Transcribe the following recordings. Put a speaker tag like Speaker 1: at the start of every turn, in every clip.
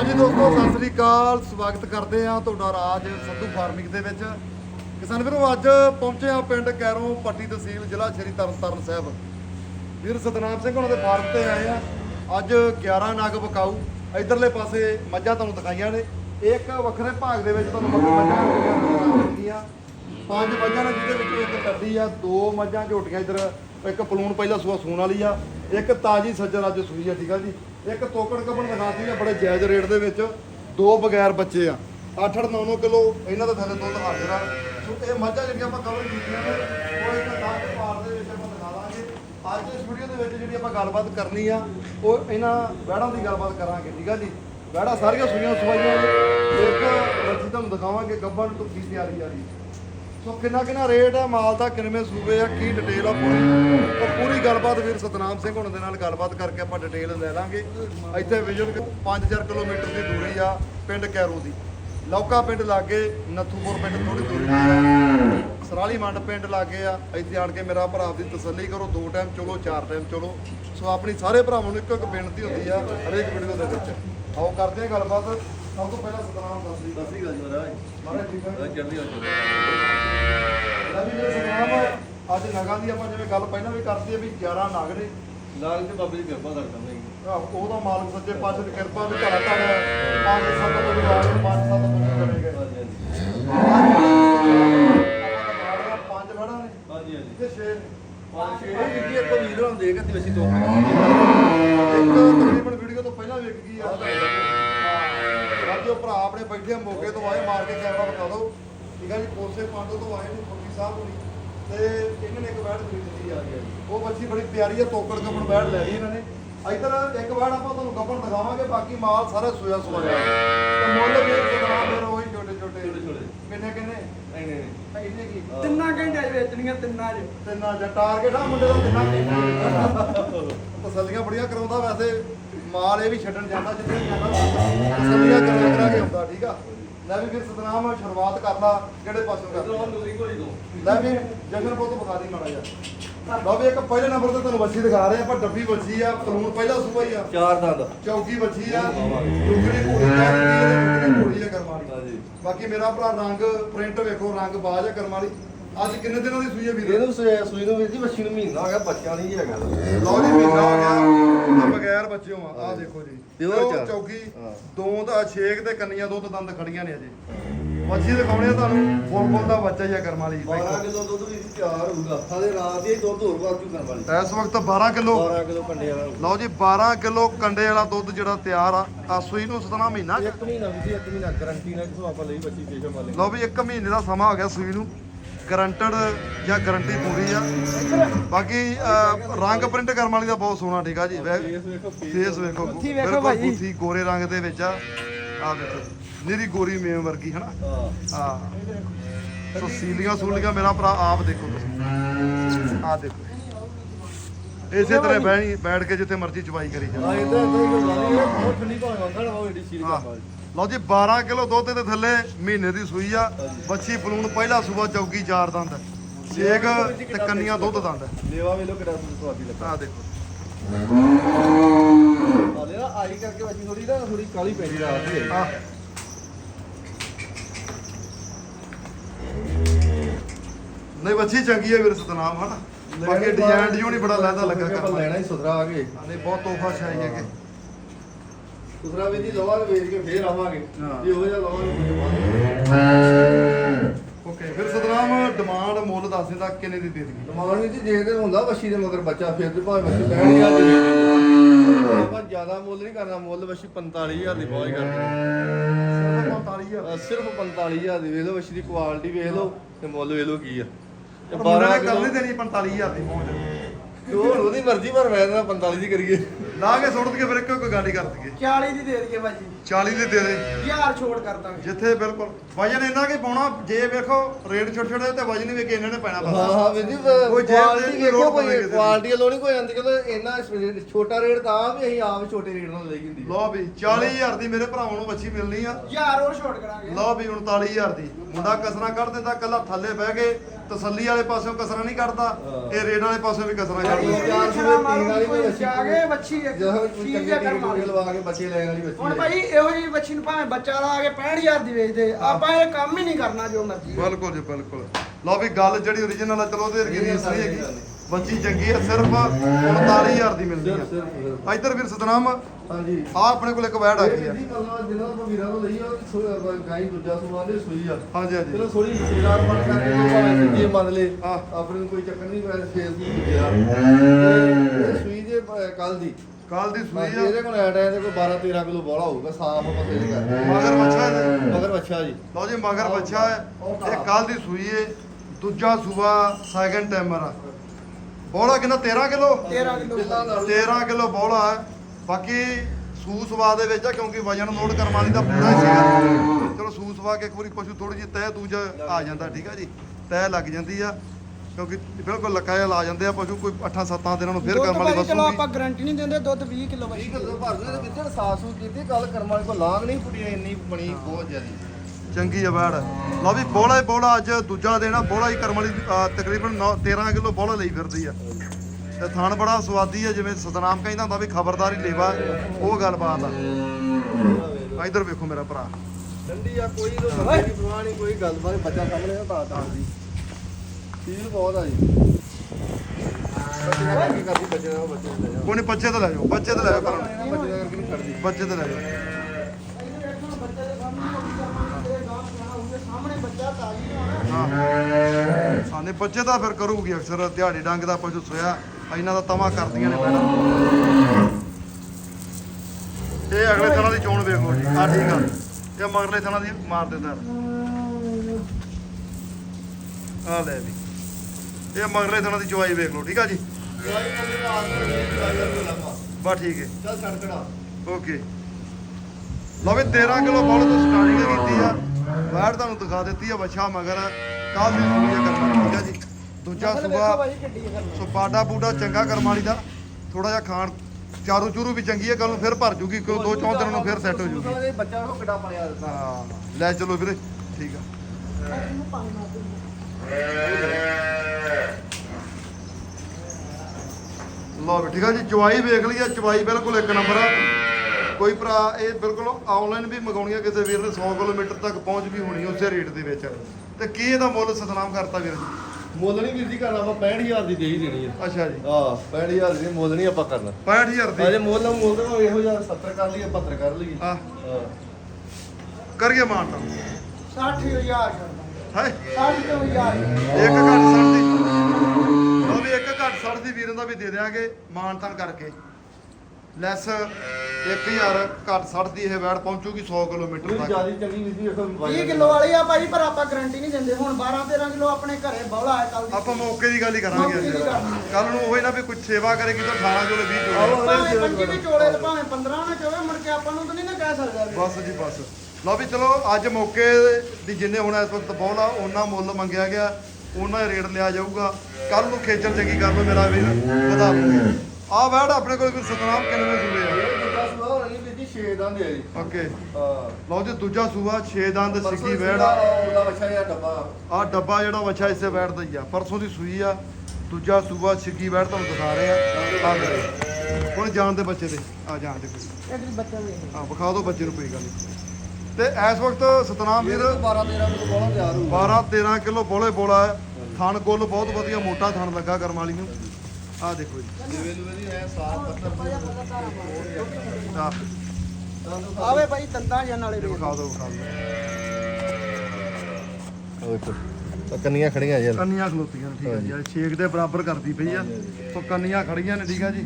Speaker 1: ਹਾਂਜੀ ਦੋਸਤੋ, ਸਤਿ ਸ੍ਰੀ ਅਕਾਲ। ਸਵਾਗਤ ਕਰਦੇ ਆ ਤੁਹਾਡਾ ਰਾਜ ਸੰਧੂ ਫਾਰਮਿੰਗ ਦੇ ਵਿੱਚ। ਕਿਸਾਨ ਵੀਰੋ, ਅੱਜ ਪਹੁੰਚੇ ਆ ਪਿੰਡ ਕੈਰੋਂ ਪੱਟੀ ਤਹਿਸੀਲ, ਜ਼ਿਲ੍ਹਾ ਸ਼੍ਰੀ ਤਰਨਤਾਰਨ ਸਾਹਿਬ। ਵੀਰ ਸਤਨਾਮ ਸਿੰਘ ਉਹਨਾਂ ਦੇ ਫਾਰਮ ਤੇ ਆਏ ਆ ਅੱਜ 11 ਨਗ ਬਕਾਊ ਇਧਰਲੇ ਪਾਸੇ ਮੱਝਾਂ ਤੁਹਾਨੂੰ ਦਿਖਾਈਆਂ ਨੇ। ਇੱਕ ਵੱਖਰੇ ਭਾਗ ਦੇ ਵਿੱਚ ਤੁਹਾਨੂੰ ਮੱਝਾਂ ਦਿਖਾਈਆਂ ਪੰਜ ਮੱਝਾਂ ਨੇ, ਜਿਹਦੇ ਵਿੱਚ ਇੱਕ ਕੱਢੀ ਆ, ਦੋ ਮੱਝਾਂ ਝੋਟੀਆਂ ਇਧਰ। ਇੱਕ ਪਲੂਣ ਪਹਿਲਾਂ ਸੂਆ ਸੂਣ ਵਾਲੀ ਆ। ਇੱਕ ਤਾਜੀ ਸੱਜਣ ਅੱਜ ਸੂਈ ਆ, ਠੀਕ ਆ ਜੀ। ਇੱਕ ਤੋਕੜ ਕੱਪਣ ਦਿਖਾਤੀ ਆ, ਬੜੇ ਜਾਇਜ਼ ਰੇਟ ਦੇ ਵਿੱਚ। ਦੋ ਬਗੈਰ ਬੱਚੇ ਆ। 8-8 9-9 ਕਿਲੋ ਇਹਨਾਂ ਦਾ ਥੱਲੇ ਦੁੱਧ ਹਾਜ਼ਰ ਆ ਸੋ ਇਹ ਮੱਝਾਂ ਜਿਹੜੀਆਂ ਆਪਾਂ ਕਵਰ ਕੀਤੀਆਂ ਨੇ, ਉਹ ਇੱਕ ਦਸ ਪਾਰ ਦੇ ਵਿੱਚ ਆਪਾਂ ਦਿਖਾ ਦਾਂਗੇ। ਅੱਜ ਇਸ ਵੀਡੀਓ ਦੇ ਵਿੱਚ ਜਿਹੜੀ ਆਪਾਂ ਗੱਲਬਾਤ ਕਰਨੀ ਆ, ਉਹ ਇਹਨਾਂ ਵਹਿੜਾਂ ਦੀ ਗੱਲਬਾਤ ਕਰਾਂਗੇ, ਠੀਕ ਆ ਜੀ? ਵਹਿੜਾਂ ਸਾਰੀਆਂ ਸੂਈਆਂ ਸਵਾਈਆਂ ਨੇ। ਇੱਕ ਰੱਜੀ ਤੁਹਾਨੂੰ ਦਿਖਾਵਾਂਗੇ ਗੱਬਨ ਟੁੱਕੀ ਤਿਆਰੀ ਆ ਰਹੀ ਸੋ ਕਿੰਨਾ ਕਿੰਨਾ ਰੇਟ ਹੈ ਮਾਲ ਦਾ, ਕਿੰਨੇ ਸੂਬੇ ਆ, ਕੀ ਡਿਟੇਲ ਆ ਪੂਰੀ? ਉਹ ਪੂਰੀ ਗੱਲਬਾਤ ਵੀਰ ਸਤਨਾਮ ਸਿੰਘ ਹੁਣਾਂ ਦੇ ਨਾਲ ਗੱਲਬਾਤ ਕਰਕੇ ਆਪਾਂ ਡਿਟੇਲ ਲੈ ਲਾਂਗੇ। ਇੱਥੇ ਵਿਜ਼ਨ 5000 ਕਿਲੋਮੀਟਰ ਦੀ ਦੂਰੀ ਆ ਪਿੰਡ ਕੈਰੋ ਦੀ। ਲੌਕਾ ਪਿੰਡ ਲਾਗੇ, ਨੱਥੂਪੁਰ ਪਿੰਡ ਥੋੜੀ ਦੂਰੀ ਤੇ ਸਰਾਲੀ ਮੰਡ ਪਿੰਡ ਲਾਗੇ ਆ। ਇੱਥੇ ਆਣ ਕੇ ਮੇਰਾ ਭਰਾ ਦੀ ਤਸੱਲੀ ਕਰੋ, ਦੋ ਟਾਈਮ ਚਲੋ, ਚਾਰ ਟਾਈਮ ਚਲੋ। ਸੋ ਆਪਣੀ ਸਾਰੇ ਭਰਾਵਾਂ ਨੂੰ ਇੱਕੋ ਇੱਕ ਬੇਨਤੀ ਹੁੰਦੀ ਆ, ਹਰੇਕ ਵੀਡੀਓ ਦੇ ਵਿੱਚ। ਆਓ ਕਰਦੇ ਆ ਗੱਲਬਾਤ। ਸਭ ਤੋਂ ਪਹਿਲਾਂ ਸਤਨਾਮ ਦੱਸ ਦੀ
Speaker 2: ਸਤਿ ਸ੍ਰੀ ਅਕਾਲ ਜੀ ਮਹਾਰਾਜ।
Speaker 1: ਮਾਰੇ ਠੀਕ ਹੈ
Speaker 2: ਚੜ੍ਹਦੀ ਹੋ
Speaker 1: ਲੈ ਵੀ ਮੇਰੇ ਸਲਾਮ ਅੱਜ ਨਗਾਂ ਦੀ ਆਪਾਂ ਜਿਵੇਂ ਗੱਲ ਪਹਿਲਾਂ ਵੀ ਕਰਦੀ ਆ ਵੀ 11 ਨਗ ਨੇ।
Speaker 2: ਨਾਲ ਤੇ ਬਾਬੇ ਦੀ ਕਿਰਪਾ ਕਰਦਾ ਮੈਂ
Speaker 1: ਆਹ ਉਹਦਾ ਮਾਲਕ ਸੱਚੇ ਪਾਸੇ ਦੀ ਕਿਰਪਾ ਵੀ ਘੜਾ ਘੜ ਪੰਜ ਸੱਤ ਬਾਅਦ ਪੰਜ ਸੱਤ ਤੋਂ ਚਲੇ ਗਏ। ਪੰਜ ਵੜਾ ਨੇ।
Speaker 2: ਹਾਂਜੀ ਹਾਂਜੀ।
Speaker 1: ਤੇ ਛੇ।
Speaker 2: ਪੰਜ ਛੇ। ਵੀ ਇੱਕ ਵੀਰ ਦੇਖ ਕੇ ਅਸੀਂ ਤੋਂ
Speaker 1: ਇੱਕ ਤਕਰੀਬਨ ਵੀਡੀਓ ਤੋਂ ਪਹਿਲਾਂ ਵਿਕ ਗਈ ਆ ਅੱਜ ਉਹ ਭਰਾ ਆਪਣੇ ਬੈਠੇ ਆ ਮੋਗੇ ਤੋਂ ਆਏ ਮਾਰ ਕੇ ਕੈਮਰਾ ਬਤਾ ਦਿਓ। ਠੀਕ ਆ ਜੀ ਕੋਸੇ ਪਾਂਡੋ ਤੋਂ ਆਏ ਨੇ ਫੁੱਟੀ ਸਾਹਿਬ ਹੋਣੀ। ਤੇ ਇਹਨਾਂ ਨੇ ਇੱਕ ਬੈਠ ਖਰੀਦੀ ਆ ਗਈ ਉਹ ਬੱਚੀ ਬੜੀ ਪਿਆਰੀ ਆ ਤੋਕੜ ਕੱਪੜ ਬੈਠ ਲੈ ਲਈ ਇਹਨਾਂ ਨੇ। ਇੱਧਰ ਇੱਕ ਵਾਰ ਆਪਾਂ ਤੁਹਾਨੂੰ ਕੱਪੜ ਦਿਖਾਵਾਂਗੇ ਬਾਕੀ ਮਾਲ ਸਾਰਾ ਸੋਇਆ ਸੋਇਆ ਤੇ ਮੁੱਲ ਵੀ ਸਦਾ ਫਿਰ ਉਹੀ ਛੋਟੇ ਛੋਟੇ। ਕਿੰਨੇ ਕਿੰਨੇ?
Speaker 2: ਨਹੀਂ ਨਹੀਂ ਨਹੀਂ।
Speaker 1: ਇੰਨੇ ਕੀ?
Speaker 2: ਹਾਂ।
Speaker 3: ਤਿੰਨਾਂ ਘੰਟਿਆਂ 'ਚ ਵੇਚਣੀਆਂ ਤਿੰਨਾਂ 'ਚ।
Speaker 1: ਤਿੰਨਾਂ ਜਾਂ ਟਾਰਗੇਟ ਆ ਮੁੰਡੇ ਦਾ ਕਿੰਨਾ ਤਸੱਲੀਆਂ ਬੜੀਆਂ ਕਰਾਉਂਦਾ ਵੈਸੇ। ਮਾਲ ਇਹ ਵੀ ਛੱਡਣ ਜਾਂਦਾ ਜਿੱਥੇ ਜਾਂਦਾ ਤਸੱਲੀਆਂ ਕਰਾ ਕਰਾ ਕੇ ਆਉਂਦਾ ਠੀਕ ਆ? ਲੈ ਵੀ ਫਿਰ ਸਤਨਾਮ ਸ਼ੁਰੂਆਤ ਕਰ ਲਾ ਕਿਹੜੇ ਪਾਸੋਂ ਕਰ ਲੈ? ਵੀ ਜਸ਼ਨ ਪੁੱਤ ਵਿਖਾ ਦੀ ਮਾੜਾ ਜਿਹਾ। ਲਓ ਵੀ ਇੱਕ ਪਹਿਲੇ ਨੰਬਰ ਤੇ ਤੁਹਾਨੂੰ ਬੱਚੀ ਦਿਖਾ ਰਹੇ ਆਪਾਂ ਡੱਬੀ ਬੱਚੀ ਆ ਕਾਨੂੰਨ ਪਹਿਲਾ ਸੂਬਾ ਹੀ ਆ।
Speaker 2: ਚਾਰ ਦੰਦ।
Speaker 1: ਚੌਕੀ ਬੱਚੀ ਆ ਟੁਕੜੀ ਪੂਰੀ ਟੁਕੜੀ ਪੂਰੀ ਆ ਕਰਮਾਲੀ ਬਾਕੀ ਮੇਰਾ ਭਰਾ ਰੰਗ ਪ੍ਰਿੰਟ ਵੇਖੋ ਰੰਗ ਬਾਜ ਆ ਕਰਮਾਲੀ ਅੱਜ ਕਿੰਨੇ ਦਿਨਾਂ ਦੀ ਸੂਈ ਆ ਵੀਰ?
Speaker 2: ਇਹਨੂੰ ਸੂਈ ਸੂਈ ਨੂੰ ਵੀਰ ਜੀ ਬੱਚੀ ਨੂੰ ਮਹੀਨਾ ਹੋ ਗਿਆ ਬੱਚਾ ਨਹੀਂ ਜੀ ਹੈਗਾ।
Speaker 1: ਲਓ ਜੀ ਮਹੀਨਾ ਹੋ ਗਿਆ। ਬਗੈਰ ਬੱਚਿਓ ਆ ਆਹ ਦੇਖੋ ਜੀ।
Speaker 2: ਚਾਰ।
Speaker 1: ਚੌਕੀ
Speaker 2: ਹਾਂ।
Speaker 1: ਦੋ ਦਾ ਛੇਕ ਤੇ ਕੰਨੀਆਂ ਦੋ ਤੇ ਦੰਦ ਖੜੀਆਂ ਨੇ ਅਜੇ। ਬੱਚੀ ਦਿਖਾਉਣੇ ਆ ਤੁਹਾਨੂੰ ਫੁੱਲ ਦਾ ਬੱਚਾ ਹੀ ਆ ਕਰਮ ਵਾਲੀ
Speaker 2: 12 ਕਿਲੋ ਦੁੱਧ ਵੀ ਤਿਆਰ ਹੋਊਗਾ। ਹਾਲੇ ਰਾਤ ਹੀ ਦੁੱਧ ਹੋਰ ਵਾਧੂ ਕਰਨ ਵਾਲੀ।
Speaker 1: ਇਸ ਵਕਤ 12 ਕਿਲੋ।
Speaker 2: 12 ਕਿਲੋ ਕੰਡੇ ਵਾਲਾ
Speaker 1: ਲਓ ਜੀ 12 ਕਿਲੋ ਕੰਡੇ ਵਾਲਾ ਦੁੱਧ ਜਿਹੜਾ ਤਿਆਰ ਆ ਆ ਸੂਈ ਨੂੰ ਸਤਨਾ ਮਹੀਨਾ।
Speaker 2: ਇੱਕ ਮਹੀਨਾ ਵੀ ਜੀ ਇੱਕ ਮਹੀਨਾ ਗਾਰੰਟੀ ਨਾਲ ਕਿਥੋਂ ਆਪਾਂ ਲਈ ਬੱਚੀ ਪੇਸ਼ਮ ਵਾਲੇ
Speaker 1: ਲਓ ਵੀ 1 ਮਹੀਨੇ ਦਾ ਸਮਾਂ ਹੋ ਗਿਆ ਸੂਈ ਨੂੰ। ਗਰੰਟਡ ਜਾਂ ਗਰੰਟੀ ਪੂਰੀ ਆ। ਬਾਕੀ ਰੰਗ ਪ੍ਰਿੰਟ ਕਰਮ ਵਾਲੀ ਦਾ ਬਹੁਤ ਸੋਹਣਾ ਠੀਕ ਆ ਜੀ।
Speaker 2: ਫੇਸ ਵੇਖੋ
Speaker 1: ਬਿਲਕੁਲ
Speaker 3: ਭਾਈ।
Speaker 1: ਗੁੱਥੀ ਗੋਰੇ ਰੰਗ ਦੇ ਵਿੱਚ ਆ। ਆ ਦੇਖੋ ਨਿਰੀ ਗੋਰੀ ਮੇਮ ਵਰਗੀ ਹਨਾ?
Speaker 2: ਹਾਂ।
Speaker 1: ਆ ਸੋ ਸੀਲੀਆਂ ਸੂਲੀਆਂ ਮੇਰਾ ਭਰਾ ਆਪ ਦੇਖੋ ਤੁਸੀਂ। ਆ ਦੇਖੋ। ਇਸੇ ਤਰ੍ਹਾਂ ਬੈਠ ਕੇ ਜਿੱਥੇ ਮਰਜ਼ੀ ਚਵਾਈ ਕਰੀ ਜਾ
Speaker 2: ਆ ਇਹਦਾ ਕੋਈ ਗੱਲ ਨਹੀਂ ਬਹੁਤ ਠੰਡੀ ਭਾਵੇਂ ਆਉਂਦਾ ਨਾ ਉਹ ਏਡੀ ਸੀਲ
Speaker 1: ਹਾਂ। ਲਓ ਜੀ 12 ਕਿਲੋ ਦੁੱਧ ਦੇ ਥੱਲੇ ਮਹੀਨੇ ਦੀ ਸੂਈ ਆ। ਬੱਚੀ ਪਲੂਣ ਪਹਿਲਾ ਸੂਬਾ ਚੌਕੀ ਚਾਰ ਦੰਦ। ਸੇਕ ਤੇ ਕੰਨੀਆਂ ਦੁੱਧ ਦੰਦ।
Speaker 2: ਲੇਵਾ ਵੇਲੋ ਕਿਹੜਾ ਸਵਾਦੀ ਲੱਗਾ।
Speaker 1: ਆ ਦੇਖੋ।
Speaker 2: ਹਾਲੇ ਨਾ ਆਈ ਕਰਕੇ ਬੱਚੀ ਥੋੜੀ ਨਾ ਥੋੜੀ ਕਾਲੀ ਪੈਂਦੀ ਰਾਤ ਦੀ
Speaker 1: ਆ ਨਹੀਂ ਬੱਚੀ ਚੰਗੀ ਹੈ ਵੀਰ ਸਤਨਾਮ ਹਨਾ? ਬਾਕੀ ਡਿਜ਼ਾਈਨ ਡਿਊਨ ਹੀ ਬੜਾ ਲੈਦਾ ਲੱਗਾ ਕਰਨਾ।
Speaker 2: ਲੈਣਾ ਹੀ ਸੁਧਰਾ ਆ ਗਏ
Speaker 1: ਨਹੀਂ ਬਹੁਤ ਤੋਹਫਾ ਛਾਈ ਹੈਗੇ
Speaker 2: ਸੁਧਰਾ ਵੀ ਜੀ ਲਵਾਂਗੇ ਵੇਚ ਕੇ ਫੇਰ ਆਵਾਂਗੇ।
Speaker 1: ਹਾਂ।
Speaker 2: ਜੇ ਹੋ ਜਾ ਲਵਾਂਗੇ ਕੁਝ ਬਾਅਦ
Speaker 1: ਓਕੇ ਫਿਰ ਸਤਨਾਮ ਡਿਮਾਂਡ ਮੁੱਲ ਦੱਸ ਦਿੰਦਾ ਕਿੰਨੇ ਦੀ ਦੇ ਦੇਗੀ
Speaker 2: ਦਮਾਨ ਵੀ ਜੀ ਦੇਖਦੇ ਹੁੰਦਾ ਬੱਚੀ ਦੇ ਮਗਰ ਬੱਚਾ ਫੇਰ ਤੇ ਭਾਵੇਂ ਬੱਚੀ ਲੈਣੀ ਆ ਜੀ ਆਪਾਂ ਜ਼ਿਆਦਾ ਮੁੱਲ ਨਹੀਂ ਕਰਨਾ ਮੁੱਲ ਬੱਚੀ 45000 ਦੀ ਬਹੁਤ ਹੀ ਕਰਨੀ
Speaker 1: ਸਿਰਫ 45000
Speaker 2: ਅਹ ਸਿਰਫ 45000 ਦੀ ਵੇਖ ਲਓ ਬੱਚੀ ਦੀ ਕੁਆਲਿਟੀ ਵੇਖ ਲਓ ਤੇ ਮੁੱਲ ਵੇਖ ਲਓ ਕੀ ਆ। ਤੇ
Speaker 1: ਪਰ ਮੁੰਡੇ
Speaker 2: 12
Speaker 1: ਨੇ ਕਰਨੀ
Speaker 2: ਕਿਲੋ
Speaker 1: ਦੇਣੀ 45000 ਦੀ ਪਹੁੰਚ
Speaker 2: ਤੇ ਉਹ ਉਹਦੀ ਮਰਜ਼ੀ ਪਰ ਮੈਂ ਤਾਂ 45 ਦੀ ਕਰੀਏ।
Speaker 1: ਲਾ ਕੇ ਸੁੱਟ ਕੇ ਫਿਰ ਇੱਕੋ ਕੋਈ ਗਾੜੀ ਕਰ ਦਈਏ।
Speaker 3: 40 ਦੀ ਦੇ ਦਈਏ ਭਾਜੀ।
Speaker 1: 40 ਦੀ ਦੇ ਦੇ।
Speaker 3: ਹਜ਼ਾਰ ਛੋੜ ਕਰ ਦਾਂਗੇ।
Speaker 1: ਜਿੱਥੇ ਬਿਲਕੁਲ। ਵਜਨ ਇੰਨਾ ਕਿ ਪਾਉਣਾ ਜੇ ਵੇਖੋ ਰੇਟ ਛੋਟੇ ਛੋਟੇ ਤੇ ਵਜਨ ਵੀ ਕਿ ਇਹਨਾਂ ਨੇ ਪੈਣਾ
Speaker 2: ਹਾਂ
Speaker 1: ਪਤਾ
Speaker 2: ਹਾਂ ਵੀਰ ਜੀ ਕੁਆਲਿਟੀ
Speaker 1: ਦੀ
Speaker 2: ਵੇਖੋ ਕੋਈ ਕੁਆਲਿਟੀ ਨਹੀਂ ਕੋਈ ਆਂਦੀ ਕਿਉਂਕਿ ਇੰਨਾ ਛੋਟਾ ਰੇਟ ਤਾਂ ਵੀ ਅਸੀਂ ਆਪ ਛੋਟੇ ਰੇਟ ਨਾਲ ਲਈ ਹੁੰਦੀ
Speaker 1: ਲਓ ਵੀ 40000 ਦੀ ਮੇਰੇ ਭਰਾਵਾਂ ਨੂੰ ਬੱਚੀ ਮਿਲਣੀ ਆ।
Speaker 3: ਹਜ਼ਾਰ ਹੋਰ ਛੋੜ ਕਰਾਂਗੇ।
Speaker 1: ਲਓ ਵੀ 39000 ਦੀ। ਮੁੰਡਾ ਕਸਰਾ ਕੱਢ ਦਿੰਦਾ ਕੱਲਾ ਥੱਲੇ ਬਹਿ ਕੇ ਤਸੱਲੀ ਵਾਲੇ ਪਾਸਿਓਂ ਕਸਰਾਂ ਨਹੀਂ ਕਰਦਾ
Speaker 2: ਹਾਂ।
Speaker 1: ਇਹ ਰੇਡ ਵਾਲੇ ਪਾਸਿਓਂ ਵੀ ਕਸਰਾਂ
Speaker 2: ਚਾਰ
Speaker 1: ਕਰਦਾ
Speaker 2: ਚਾਰ ਸੂਏ ਤੀਨ ਵਾਲੀ ਕੋਈ ਅੱਛੀ
Speaker 3: ਜਾ ਕੇ ਬੱਚੀ ਇੱਕ
Speaker 2: ਜਦੋਂ
Speaker 3: ਚੀਜ਼ ਆ ਕਰਮ
Speaker 2: ਟੂਕੇ
Speaker 3: ਵਾਲੀ
Speaker 2: ਲਵਾ ਕੇ ਬੱਚੇ ਲੈਣ ਵਾਲੀ ਬੱਚੀ
Speaker 3: ਹੁਣ
Speaker 2: ਹੈ।
Speaker 3: ਭਾਈ ਇਹੋ ਜਿਹੀ ਬੱਚੀ ਨੂੰ ਭਾਵੇਂ ਬੱਚਾ ਲਾ ਕੇ 65000 ਦੀ ਵੇਚਦੇ ਆਪਾਂ ਇਹ ਕੰਮ ਹੀ ਨਹੀਂ ਕਰਨਾ ਜੋ ਮਰਜ਼ੀ।
Speaker 1: ਬਿਲਕੁਲ ਜੀ ਬਿਲਕੁਲ ਲਓ ਵੀ ਗੱਲ ਜਿਹੜੀ ਓਰੀਜਨਲ ਆ ਚਲੋ ਉਹਦੇ ਵਰਗੀ ਨਹੀਂ ਹੈਗੀ
Speaker 2: ਹਾਂਜੀ।
Speaker 1: ਬੱਚੀ ਚੰਗੀ ਆ ਸਿਰਫ 39000 ਦੀ ਮਿਲਦੀ ਆ
Speaker 2: ਸਿਰਫ।
Speaker 1: ਇੱਧਰ ਵੀਰ ਸਤਨਾਮ ਆ ਆਪਣੇ ਕੋਲ ਇੱਕ ਵੈੜ ਆ ਗਈ ਆ।
Speaker 2: ਇਹਦੀ ਮਤਲਬ ਜਿਨ੍ਹਾਂ ਤੋਂ ਵੀਰਾਂ ਤੋਂ ਲਈ ਆ ਉਹ ਗਾਈ ਦੂਜਾ ਸੂਆ ਦੇ ਸੂਈ ਆ।
Speaker 1: ਹਾਂਜੀ ਹਾਂਜੀ।
Speaker 2: ਚਲੋ ਥੋੜੀ ਰਿਸ਼ਤੇਦਾਰ ਬਣ ਕਰਕੇ ਕੋਈ ਭਾਵੇਂ ਜੇ ਮੰਨ ਲੇ
Speaker 1: ਹਾਂ।
Speaker 2: ਆਪਣੇ ਨੂੰ ਕੋਈ ਚੱਕਰ ਨਹੀਂ ਵੈਸੇ ਫੇਸ ਨੂੰ ਦੂਜਾ ਤੇ ਇਹ ਸੂਈ ਜੇ ਕੱਲ ਦੀ।
Speaker 1: ਕੱਲ ਦੀ
Speaker 2: ਹਾਂਜੀ,
Speaker 1: ਸੂਈ ਆ।
Speaker 2: ਇਹਦੇ ਕੋਲ ਐਟ ਹੈ ਤੇ ਕੋਈ 12 13 ਕਿਲੋ ਬੋਲਾ ਹੋਊਗਾ ਸਾਫ਼ ਪਸੇ ਦੇ ਕਰ
Speaker 1: ਮਗਰ ਬੱਚਾ ਇਹਦੇ
Speaker 2: ਮਗਰ ਬੱਚਾ ਜੀ।
Speaker 1: ਲਓ ਜੀ ਮਗਰ ਬੱਚਾ ਹੈ। ਇਹ ਕੱਲ ਦੀ ਸੂਈ ਏ। ਦੂਜਾ ਸੂਆ ਸੈਕੰਡ ਟਾਈਮਰ ਆ। ਬੋਲਾ ਕਿੰਨਾ? 13 ਕਿਲੋ?
Speaker 3: 13 ਕਿਲੋ
Speaker 2: ਕਿੱਲਾ ਲਾ ਲਓ।
Speaker 1: 13 ਕਿਲੋ ਬੋਲਾ ਹੈ। ਬਾਕੀ ਸੂ ਸਵਾ ਦੇ ਵਿੱਚ ਆ ਕਿਉਂਕਿ ਵਜਨ ਲੋਡ ਕਰਮ ਵਾਲੀ ਦਾ ਪੂਰਾ ਹੀ ਸੀਗਾ। ਚਲੋ ਸੂ ਸਵਾ ਕੇ ਇੱਕ ਵਾਰੀ ਪਸ਼ੂ ਥੋੜੀ ਜਿਹੀ ਤੈ ਦੂਜਾ ਆ ਜਾਂਦਾ ਠੀਕ ਆ ਜੀ? ਤੈ ਲੱਗ ਜਾਂਦੀ ਆ ਕਿਉਂਕਿ ਬਿਲਕੁਲ ਲਕਾਇਆ ਲਾ ਜਾਂਦੇ ਆ ਪਸ਼ੂ ਕੋਈ 8-7 ਦਿਨਾਂ ਨੂੰ ਫਿਰ ਕਰਮ ਵਾਲੀ
Speaker 3: ਭਾਈ ਚਲੋ
Speaker 1: ਵਸੂਗੀ
Speaker 3: ਆਪਾਂ ਗਾਰੰਟੀ ਨਹੀਂ ਦਿੰਦੇ ਦੁੱਧ 20 ਕਿਲੋ
Speaker 2: ਠੀਕ
Speaker 3: ਬੱਚੀ
Speaker 2: ਕਿਲੋ ਭਰ ਦੇ ਵਿੱਚ ਸਾਫ਼ ਸੂ ਕੀਤੀ ਗੱਲ ਕਰਮ ਵਾਲੇ ਕੋ ਲਾਗ ਨਹੀਂ ਪੁੱਟੀ ਇੰਨੀ ਬਣੀ ਬਹੁਤ ਜ਼ਿਆਦੀ।
Speaker 1: ਚੰਗੀ ਆ ਵੈੜ ਲਓ ਵੀ ਬੋਲਾ ਹੀ ਬੋਲਾ ਅੱਜ ਦੂਜਾ ਦੇਣਾ ਬੋਲਾ ਹੀ ਕਰਮ ਵਾਲੀ ਤਕਰੀਬਨ 9 13 ਕਿਲੋ ਬੋਲਾ ਲਈ ਫਿਰਦੀ ਆ। ਤੇ ਥਣ ਬੜਾ ਸਵਾਦੀ ਆ ਜਿਵੇਂ ਸਤਨਾਮ ਕਹਿੰਦਾ ਹੁੰਦਾ ਵੀ ਖਬਰਦਾਰੀ ਲੇਵਾ ਉਹ ਗੱਲਬਾਤ ਆ ਇਧਰ ਵੇਖੋ ਮੇਰਾ ਭਰਾ
Speaker 2: ਠੰਡੀ ਆ ਕੋਈ ਲੋ ਬੰਦੇ ਦੀ ਪਰਵਾਹ ਨਹੀਂ ਕੋਈ ਗੱਲ ਬਾਰੇ ਬੱਚਾ ਸਾਹਮਣੇ ਆ ਤਾਂ ਤਾਂ ਦੀ ਫੀਲ ਬਹੁਤ ਆ ਜੀ
Speaker 1: ਕੋਈ ਬੱਚੇ ਤੇ ਲੈ ਜਾਓ ਬੱਚੇ ਤੇ ਲੈ ਜਾਓ ਭਰਾ
Speaker 2: ਬੱਚੇ ਦਾ ਕਰਕੇ ਨਹੀਂ ਛੱਡਦੀ
Speaker 1: ਬੱਚੇ ਤੇ ਲੈ ਜਾਓ
Speaker 3: ਕਰਨਾ
Speaker 1: ਹਾਂ ਸਾਨੇ ਬੱਚੇ ਤਾਂ ਫਿਰ ਕਰੂਗੀ ਅਕਸਰ ਦਿਹਾੜੀ ਡੰਗ ਦਾ ਪਸ਼ੂ ਸੋਇਆ ਇਹਨਾਂ ਦਾ ਤਵਾ ਕਰਦੀਆਂ ਨੇ ਮੈਡਮ ਇਹ ਅਗਲੇ ਥਣਾ ਦੀ ਚੋਣ ਵੇਖੋ ਜੀ। ਆ ਠੀਕ ਆ। ਇਹ ਮਗਰਲੇ ਥਣਾ ਦੀ ਮਾਰ ਦਿੰਦਾ ਆ ਲੈ ਵੀ। ਇਹ ਮਗਰਲੇ ਥਣਾ ਦੀ ਚਵਾਈ ਵੇਖ ਲਓ ਠੀਕ ਆ ਜੀ? ਬਸ ਠੀਕ ਹੈ।
Speaker 2: ਚੱਲ ਛੱਡ ਖੜਾ।
Speaker 1: ਓਕੇ। ਲਓ ਵੀ 13 ਕਿਲੋ ਬੋਲ ਤੋਂ ਸਟਾਰਟਿੰਗ ਕੀਤੀ ਆ। ਵੈਟ ਤੁਹਾਨੂੰ ਦਿਖਾ ਦਿੱਤੀ ਆ ਬੱਚਾ ਮਗਰ ਕਾਫੀ ਸੂਈਆ ਕਰਨਾ ਠੀਕ ਆ ਜੀ? ਦੂਜਾ
Speaker 3: ਕਰਨੀ।
Speaker 1: ਸੋ ਪਾਡਾ ਬੂਡਾ ਚੰਗਾ ਕਰਮਾਲੀ ਦਾ। ਥੋੜਾ ਜਿਹਾ ਖਾਣ ਚਾਰੂ ਚੂਰੂ ਵੀ ਚੰਗੀ ਹੈ ਕੱਲ ਨੂੰ ਫਿਰ ਭਰ ਜੂਗੀ ਕਿਉਂ ਦੋ ਚੌਂ ਦਿਨਾਂ ਨੂੰ ਫਿਰ ਸੈੱਟ ਹੋ ਜੂਗੀ।
Speaker 2: ਬੱਚਾ ਉਹ ਕਿੱਡਾ ਪੜਿਆ ਦਿੱਤਾ।
Speaker 1: ਹਾਂ ਲੈ ਚਲੋ ਵੀਰੇ ਠੀਕ ਆ। ਲਓ ਵੀ ਠੀਕ ਆ ਜੀ ਚਵਾਈ ਵੇਖ ਲਈ ਆ ਚਵਾਈ ਬਿਲਕੁਲ ਇੱਕ ਨੰਬਰ ਆ। ਕੋਈ ਭਰਾ ਇਹ ਬਿਲਕੁਲ ਆਨਲਾਈਨ ਵੀ ਮੰਗਾਉਣੀਆਂ ਕਿਸੇ ਵੀਰ ਨੇ 100 ਕਿਲੋਮੀਟਰ ਤੱਕ ਪਹੁੰਚ ਵੀ ਹੋਣੀ ਉਸੇ ਰੇਟ ਦੇ ਵਿੱਚ। ਤੇ ਕੀ ਇਹਦਾ ਮੁੱਲ ਸਤਨਾਮ ਕਰਤਾ ਵੀਰ ਜੀ?
Speaker 2: ਮੁੱਲ ਨਹੀਂ ਵੀਰ ਜੀ ਕਰਨਾ ਆਪਾਂ 65000 ਦੀ ਦੇ ਹੀ ਦੇਣੀ ਆ।
Speaker 1: ਅੱਛਾ ਜੀ।
Speaker 2: ਹਾਂ 65000 ਦੀ ਮੁੱਲ ਨਹੀਂ ਆਪਾਂ ਕਰਨਾ।
Speaker 1: 65000
Speaker 2: ਅਜੇ
Speaker 1: ਦੀ?
Speaker 2: ਮੁੱਲ ਮੁੱਲ ਤਾਂ ਇਹੋ ਜਿਹਾ 70 ਕਰ ਲਈਏ 72 ਕਰ ਲਈਏ।
Speaker 1: ਆ
Speaker 2: ਹਾਂ।
Speaker 1: ਕਰੀਏ ਮਾਨਤਾ
Speaker 3: 60000 ਕਰਦਾ
Speaker 1: ਹੈ?
Speaker 3: 60000
Speaker 1: ਇੱਕ ਘੱਟ ਸੜ ਦੀ। ਉਹ ਵੀ ਇੱਕ ਘੱਟ ਸੜ ਦੀ ਵੀਰਾਂ ਦਾ ਵੀ ਦੇ ਦਿਆਂਗੇ ਮਾਨਤਾਨ ਕਰਕੇ। ਲੈਸ 1000 ਘੱਟ ਸੜ ਦੀ ਇਹ ਵੈੜ ਪਹੁੰਚੂਗੀ 100 ਕਿਲੋਮੀਟਰ ਤੱਕ।
Speaker 2: ਜ਼ਿਆਦਾ ਚੰਗੀ ਵੀਰ ਜੀ ਵੇਖੋ
Speaker 3: 20 ਕਿਲੋ ਵਾਲੀ ਆ ਭਾਈ ਪਰ ਆਪਾਂ ਗਾਰੰਟੀ ਨਹੀਂ ਦਿੰਦੇ। ਹੁਣ 12 13 ਕਿਲੋ ਆਪਣੇ ਘਰੇ ਬੌਲਾ ਹੈ ਕੱਲ
Speaker 1: ਆਪਾਂ ਮੌਕੇ ਦੀ ਗੱਲ ਹੀ ਕਰਾਂਗੇ
Speaker 3: ਕਰਨੀ।
Speaker 1: ਕੱਲ ਨੂੰ ਉਹ ਹੀ ਨਾ ਵੀ ਕੁਝ ਸੇਵਾ ਕਰੇਗੀ ਤਾਂ 18 ਜੋਲੇ 20
Speaker 2: ਆਹੋ।
Speaker 1: ਜੋਲੇ
Speaker 3: ਭਾਵੇਂ 25 ਵੀ ਚੋਲੇ ਭਾਵੇਂ 15 ਨਾ ਚੋਵੇ ਮੁੜ ਕੇ ਆਪਾਂ ਨੂੰ ਤਾਂ ਨਹੀਂ ਨਾ ਕਹਿ ਸਕਦਾ।
Speaker 1: ਬਸ ਜੀ ਬਸ। ਲਓ ਵੀ ਚਲੋ ਅੱਜ ਮੌਕੇ ਦੀ ਜਿੰਨੇ ਹੁਣ ਇਸ ਵਕਤ ਬੋਲ ਉਹਨਾਂ ਮੁੱਲ ਮੰਗਿਆ ਗਿਆ ਉਹਨਾਂ ਰੇਟ ਲਿਆ ਜਾਊਗਾ। ਕੱਲ ਨੂੰ ਖੇਚਲ ਚੰਗੀ ਕਰ ਲਓ ਮੇਰਾ ਵੀਰ। ਵਧਾ ਲੂਗੇ ਆ ਵੈੜ ਆਪਣੇ ਕੋਲ ਕੋਈ ਸਤਨਾਮ ਕਿੰਨੇ ਸੂਏ ਆ?
Speaker 2: ਇਹ ਦੂਜਾ ਸੁਭਾਅ ਹੋਣਾ ਨਹੀਂ ਵੀਰ ਜੀ 6 ਦਾ ਦੇ ਜੀ।
Speaker 1: ਓਕੇ।
Speaker 2: ਹਾਂ।
Speaker 1: ਲਓ ਜੀ ਦੂਜਾ ਸੂਆ 6 ਦੰਦ ਸਿੱਕੀ ਵੈੜ ਆ।
Speaker 2: ਉਹਦਾ ਬੱਚਾ ਜਿਹਾ ਡੱਬਾ।
Speaker 1: ਆਹ ਡੱਬਾ ਜਿਹੜਾ ਵੱਛਾ ਇਸੇ ਵੈੜ ਦਾ ਹੀ ਆ। ਪਰਸੋਂ ਦੀ ਸੂਈ ਆ ਦੂਜਾ ਸੂਆ ਸਿੱਕੀ ਵੈੜ ਤੁਹਾਨੂੰ ਦਿਖਾ ਰਹੇ ਆ। ਆ। ਹੁਣ ਜਾਣ ਦੇ ਬੱਚੇ ਦੇ। ਆ ਜਾਣ ਦੇ ਕੋਈ
Speaker 3: ਵੀ ਬੱਚਾ ਵੀ ਹੈ।
Speaker 1: ਆ ਵਿਖਾ ਦਿਓ ਬੱਚੇ ਨੂੰ ਕੋਈ ਗੱਲ ਨਹੀਂ। ਤੇ ਇਸ ਵਕਤ ਸਤਨਾਮ ਵੀਰ
Speaker 2: 12 13 ਕਿਲੋ ਬੋਲਾ ਤਿਆਰ ਹੋਊ
Speaker 1: 12 13 ਕਿਲੋ ਬੋਲੇ ਬੋਲਾ ਥਣ ਗੁੱਲ ਬਹੁਤ ਵਧੀਆ ਮੋਟਾ ਥਣ ਲੱਗਾ ਕਰਮ ਵਾਲੀ ਨੂੰ। ਆ ਦੇਖੋ ਜੀ।
Speaker 2: ਜਿਵੇਂ ਨੂੰ ਵੀ ਐ ਸਾਫ਼ ਪੱਤਰ
Speaker 1: ਆ
Speaker 3: ਆਵੇ ਭਾਈ ਦੰਦਾਂ ਜਾਂ ਨਾਲੇ ਵੇਖ
Speaker 1: ਵਿਖਾ ਦਿਓ ਵਿਖਾ ਦਿਓ
Speaker 2: ਓਕੇ ਤਾਂ ਕੰਨੀਆਂ ਖੜੀਆਂ ਜੀ।
Speaker 1: ਕੰਨੀਆਂ ਖਲੋਤੀਆਂ ਠੀਕ ਹੈ ਜੀ। ਇਹ ਛੇਕ ਦੇ ਬਰਾਬਰ ਕਰਦੀ ਪਈ ਆ। ਸੋ ਕੰਨੀਆਂ ਖੜੀਆਂ ਨੇ ਠੀਕ ਆ ਜੀ।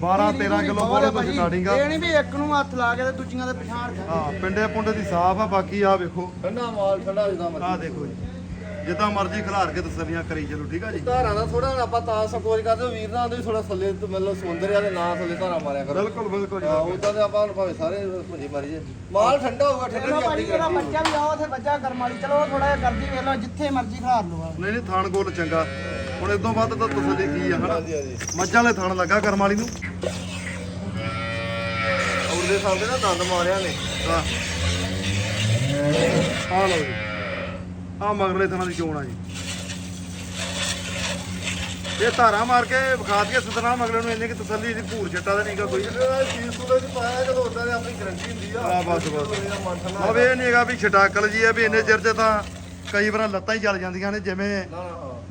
Speaker 1: 12 13 ਕਿਲੋ ਬੋਲੇ ਤੋਂ ਸਟਾਰਟਿੰਗ ਆ
Speaker 3: ਇਹ ਨਹੀਂ ਵੀ ਇੱਕ ਨੂੰ ਹੱਥ ਲਾ ਕੇ ਤੇ ਦੂਜੀਆਂ ਦੇ ਪਛਾਣ
Speaker 1: ਹਾਂ ਪਿੰਡੇ ਪੁੰਡੇ ਦੀ ਸਾਫ਼ ਆ ਬਾਕੀ ਆ ਵੇਖੋ।
Speaker 2: ਠੰਡਾ ਮਾਲ ਠੰਡਾ ਜਿਦਾ
Speaker 1: ਆ ਦੇਖੋ ਜੀ। ਜਿੱਦਾਂ ਮਰਜ਼ੀ ਖਿਲਾਰ ਕੇ ਤਸੱਲੀਆਂ ਕਰੀ ਚਲੋ ਠੀਕ ਆ ਜੀ?
Speaker 2: ਧਾਰਾਂ ਦਾ ਥੋੜਾ ਆਪਾਂ ਤਾਂ ਸੰਕੋਚ ਕਰਦੇ ਵੀਰ ਨਾਲ ਦੇ ਥੋੜਾ ਥੱਲੇ ਤੋਂ ਮਤਲਬ ਸੁੰਦਰ ਦੇ ਨਾਂ ਥੱਲੇ ਧਾਰਾਂ ਮਾਰਿਆ ਕਰੋ।
Speaker 1: ਬਿਲਕੁਲ ਬਿਲਕੁਲ ਜੀ
Speaker 2: ਹਾਂ ਉਦਾਂ ਦੇ ਆਪਾਂ ਭਾਵੇਂ ਸਾਰੇ ਭੁੰਜੀ ਮਾਰੀ ਜੇ ਮਾਲ ਠੰਡਾ ਹੋਊਗਾ ਠੰਡਾ
Speaker 3: ਚਲੋ
Speaker 2: ਦੀ
Speaker 3: ਭਾਈ
Speaker 2: ਆਪਣੀ
Speaker 3: ਜਿਹੜਾ
Speaker 2: ਗਰੰਟੀ
Speaker 3: ਬੱਚਾ ਵੀ ਆ ਉੱਥੇ ਬੱਚਾ ਕਰਮ ਵਾਲੀ ਚਲੋ ਥੋੜਾ ਜਿਹਾ ਕਰਦੀ ਵੇਖ ਲਓ ਜਿੱਥੇ ਮਰਜ਼ੀ ਖਿਲਾਰ ਲਓ
Speaker 1: ਨਹੀਂ ਨਹੀਂ ਥਾਣ ਗੋਲ ਚੰਗਾ। ਹੁਣ ਇਦੋਂ ਵੱਧ ਤਾਂ ਤਸੱਲੀ ਕੀ ਆ ਹਨਾ?
Speaker 2: ਹਾਂਜੀ ਹਾਂਜੀ।
Speaker 1: ਮੱਝਾਂ ਵਾਲੇ ਥਾਣ ਲੱਗਾ ਕਰਮ ਵਾਲੀ ਨੂੰ?
Speaker 2: ਉਹਦੇ ਸਾਹਮਣੇ ਨਾ ਦੰਦ ਮਾਰਿਆ ਨੇ।
Speaker 1: ਆ ਆ ਲਓ ਜੀ। ਆ ਮਗਰਲੇ ਥਾਂ ਦੀ ਚੋਣ ਆ ਜੀ। ਇਹ ਧਾਰਾ ਮਾਰ ਕੇ ਵਿਖਾ ਦਈਏ ਸਤਨਾਮ ਅਗਲੇ ਨੂੰ ਇੰਨੀ ਕਿ ਤਸੱਲੀ ਦੀ ਭੂਰ ਛੱਟਾ ਤਾਂ ਨਹੀਂਗਾ ਕੋਈ।
Speaker 2: ਜਿਹੜਾ ਚੀਜ਼ ਸੂਲੇ ਚ ਪਾਇਆ ਜਦੋਂ ਉਦਾਂ ਦੀ ਆਪਣੀ ਗਰੰਟੀ ਹੁੰਦੀ ਆ।
Speaker 1: ਬਸ, ਬਸ। ਇਹ ਨਹੀਂ ਹੈਗਾ ਵੀ ਛਟਾਕਲ ਜੀ ਹੈ ਵੀ ਇੰਨੇ ਚਿਰ 'ਚ ਤਾਂ ਕਈ ਵਾਰ ਲੱਤਾਂ ਹੀ ਚੱਲ ਜਾਂਦੀਆਂ ਨੇ ਜਿਵੇਂ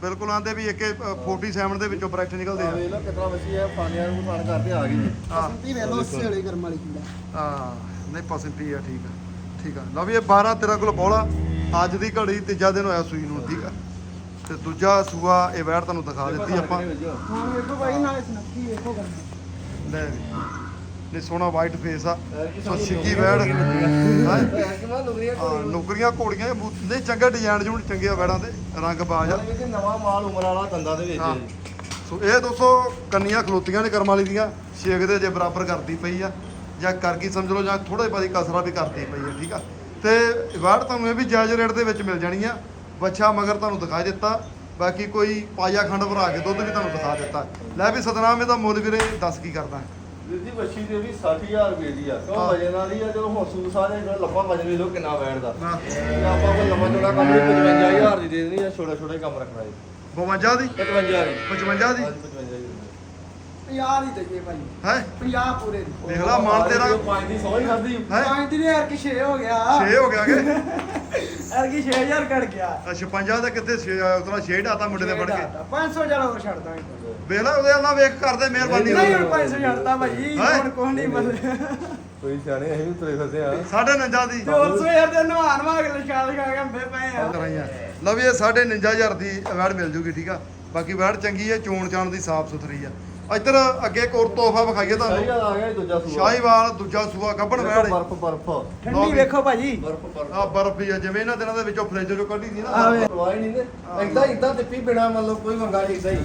Speaker 1: ਬਿਲਕੁਲ ਆਂਦੇ ਵੀ ਇੱਕ 47 ਦੇ ਵਿੱਚੋਂ ਬ੍ਰੈਕਟ ਨਿਕਲਦੇ
Speaker 2: ਆ।
Speaker 1: ਆ
Speaker 2: ਵੇਖ ਲਓ ਕਿਤਨਾ ਵਸੀ ਹੈ ਫਾਨਿਆਂ ਨੂੰ ਫਾਨ ਕਰਦੇ ਆ ਗਈ। ਜੀ
Speaker 1: ਹਾਂ।
Speaker 3: ਸੰਤੀ ਵੇ ਲੋ ਉਸੇ ਵਾਲੇ ਕਰਮ ਵਾਲੀ ਕਿੰਦਾ
Speaker 1: ਹਾਂ ਨਹੀਂ ਪਸੰਦੀ ਆ ਠੀਕ ਆ। ਠੀਕ ਆ। ਲਓ ਵੀ ਇਹ 12 ਤੇਰਾ ਕੋਲ ਬੋਲਾ। ਅੱਜ ਦੀ ਘੜੀ ਤੀਜਾ ਦਿਨ ਹੋਇਆ ਸੂਈ ਨੂੰ ਠੀਕ ਆ। ਤੇ ਦੂਜਾ ਸੂਆ ਇਹ ਵੈੜ ਤੁਹਾਨੂੰ ਦਿਖਾ ਦਿੱਤੀ ਆਪਾਂ।
Speaker 3: ਹਾਂ ਵੇਖੋ ਭਾਈ ਨਾਲੇ ਸੁਨੱਖੀ ਵੇਖੋ ਕਰਮ
Speaker 1: ਲੈ ਵੀ। ਨੇ ਸੋਹਣਾ ਵਾਈਟ ਫੇਸ ਆ। ਸੋ
Speaker 2: ਹੋ?
Speaker 1: ਵੈੜ
Speaker 2: ਨੁਕਰੀਆਂ
Speaker 1: ਘੋੜੀਆਂ ਨਹੀਂ ਚੰਗਾ ਡਿਜ਼ਾਈਨ ਜੂਣ ਚੰਗੇ ਵੈੜਾਂ ਦੇ ਰੰਗ ਬਾਜ ਆ।
Speaker 2: ਇਹ ਨਵਾਂ ਮਾਲ ਉਮਰ ਵਾਲਾ ਦੰਦਾਂ ਦੇ ਵਿੱਚ।
Speaker 1: ਸੋ ਇਹ ਦੋਸਤੋ ਕੰਨੀਆਂ ਖਲੋਤੀਆਂ ਨੇ ਕਰਮ ਵਾਲੀ ਦੀਆਂ। ਛੇਕ ਦੇ ਜੇ ਬਰਾਬਰ ਕਰਦੀ ਪਈ ਆ। ਜਾਂ ਕਰ ਗਈ ਸਮਝ ਲਓ ਜਾਂ ਥੋੜਾ ਬਾਦੀ ਕਸਰਾ ਵੀ ਕਰਦੀ ਪਈ ਆ ਠੀਕ ਆ। ਤੇ ਵਾੜ ਤੁਹਾਨੂੰ ਇਹ ਵੀ ਜਾਇਜ਼ ਰੇਟ ਦੇ ਵਿੱਚ ਮਿਲ ਜਾਣੀ ਆ। ਬੱਚਾ ਮਗਰ ਤੁਹਾਨੂੰ ਦਿਖਾ ਦਿੱਤਾ। ਬਾਕੀ ਕੋਈ ਪਾਇਆ ਖੰਡ ਭਰਾ ਕੇ ਦੁੱਧ ਵੀ ਤੁਹਾਨੂੰ ਦਿਖਾ ਦਿੱਤਾ। ਲੈ ਵੀ ਸਤਨਾਮ ਇਹਦਾ ਮੁੱਲ ਵੀਰੇ ਦੱਸ ਕੀ ਕਰਦਾ।
Speaker 2: ਵੀਰ ਜੀ ਬੱਚੀ ਦੇ ਵੀ 60000 ਰੁਪਏ ਦੀ ਆ। ਕਿਉਂ। ਵਜਨ ਵਾਲੀ ਆ? ਜਦੋਂ ਹੁਣ ਸੂ ਸਾਰੇ ਜਿਹੜਾ ਲੰਮਾ ਵਜਨ ਵੀ ਲੋ ਕਿੰਨਾ ਬੈਠਦਾ ਆਪਾਂ ਕੋਈ ਲੰਮਾ ਚੌੜਾ ਕੰਮ ਨਹੀਂ 55000 ਦੀ ਦੇ ਦੇਣੀ ਆ ਛੋਟਾ ਛੋਟਾ ਕੰਮ ਰੱਖਣਾ ਜੀ।
Speaker 1: 52 ਦੀ?
Speaker 2: 55000 ਦੀ।
Speaker 1: 55 ਦੀ?
Speaker 2: ਹਾਂਜੀ 55000 ਦੀ।
Speaker 3: 50 ਦੀ ਦਈਏ ਭਾਈ।
Speaker 1: ਹੈ?
Speaker 3: 50 ਪੂਰੇ ਦੀ।
Speaker 1: ਦੇਖ ਲਾ ਮਾਨ ਤੇਰਾ।
Speaker 2: ਪੰਜ ਦੀ ਸੌ ਹੀ ਖਾਦੀ
Speaker 1: ਹੈ?
Speaker 3: ਪੰਜ ਦੀ ਯਾਰ ਕਿ 6 ਹੋ ਗਿਆ।
Speaker 1: 6 ਹੋ ਗਿਆ ਕਿ?
Speaker 3: ਯਾਰ ਕਿ 6000 ਘਟ ਗਿਆ।
Speaker 1: 56 ਦਾ ਕਿੱਥੇ ਉਤਰਾ ਛੇੜ ਆਤਾ ਮੁੰਡੇ ਦੇ ਫੜ ਕੇ?
Speaker 3: 500 ਚਲੋ ਹੋਰ ਛੱਡ ਦਾਂਗੇ
Speaker 1: ਵੇਖ ਲੈ ਉਹਦੇ ਨਾਲ ਵੇਖ ਕਰਦੇ ਮਿਹਰਬਾਨੀ
Speaker 3: ਨਹੀਂ ਹੁਣ 500 ਛੱਡਦਾ ਭਾਈ
Speaker 1: ਹੈਂ?
Speaker 3: ਹੁਣ ਕੁਛ ਨਹੀਂ ਬੋਲੇ
Speaker 2: ਕੋਈ ਸਿਆਣੇ ਅਸੀਂ ਵੀ ਤੁਰੇ ਫਿਰਦੇ ਆ
Speaker 1: ਸਾਢੇ ਨੰਜਾ ਦੀ।
Speaker 3: ਹੋਰ ਸੋ ਯਾਰ ਤੇ ਨਵਾਨ ਵਾ ਕੇ ਲਸ਼ਾਲ ਖਾ ਕੇ ਅੰਬੇ ਪਏ ਆ।
Speaker 1: ਕਰਾਈਆਂ ਲਓ ਵੀ ਇਹ ਸਾਢੇ 59000 ਦੀ ਵੈੜ ਮਿਲ ਜੂਗੀ ਠੀਕ ਆ? ਬਾਕੀ ਵੈੜ ਚੰਗੀ ਹੈ ਚੋਣ ਚਾਣ ਦੀ ਸਾਫ਼ ਸੁਥਰੀ ਆ। ਇੱਧਰ ਅੱਗੇ ਇੱਕ ਹੋਰ ਤੋਹਫਾ ਵਿਖਾਈਏ
Speaker 2: ਸਹੀ
Speaker 1: ਤੁਹਾਨੂੰ
Speaker 2: ਆ ਗਿਆ ਜੀ ਦੂਜਾ ਸੂਆ।
Speaker 1: ਸ਼ਾਹੀਵਾਲ ਦੂਜਾ ਸੂਆ ਵੈੜ ਹੈ।
Speaker 2: ਬਰਫ ਬਰਫ।
Speaker 3: ਠੰਡੀ ਵੇਖੋ ਭਾਜੀ।
Speaker 2: ਬਰਫ ਬਰਫ।
Speaker 1: ਆ ਬਰਫ ਹੀ ਆ ਜਿਵੇਂ ਇਹਨਾਂ ਦਿਨਾਂ ਦੇ ਵਿੱਚੋਂ ਫ੍ਰਿਜ ਚੋਂ ਕੱਢੀ ਦੀ ਨਾ।
Speaker 3: ਆਵੇ।
Speaker 2: ਪਰਵਾਹ ਨਹੀਂ ਨੇ ਇਦਾਂ ਇਦਾਂ ਟਿੱਪੀ ਬਿਨਾ ਮਤਲਬ ਕੋਈ ਮੰਗਾ ਨਹੀਂ ਇਦਾਂ ਹੀ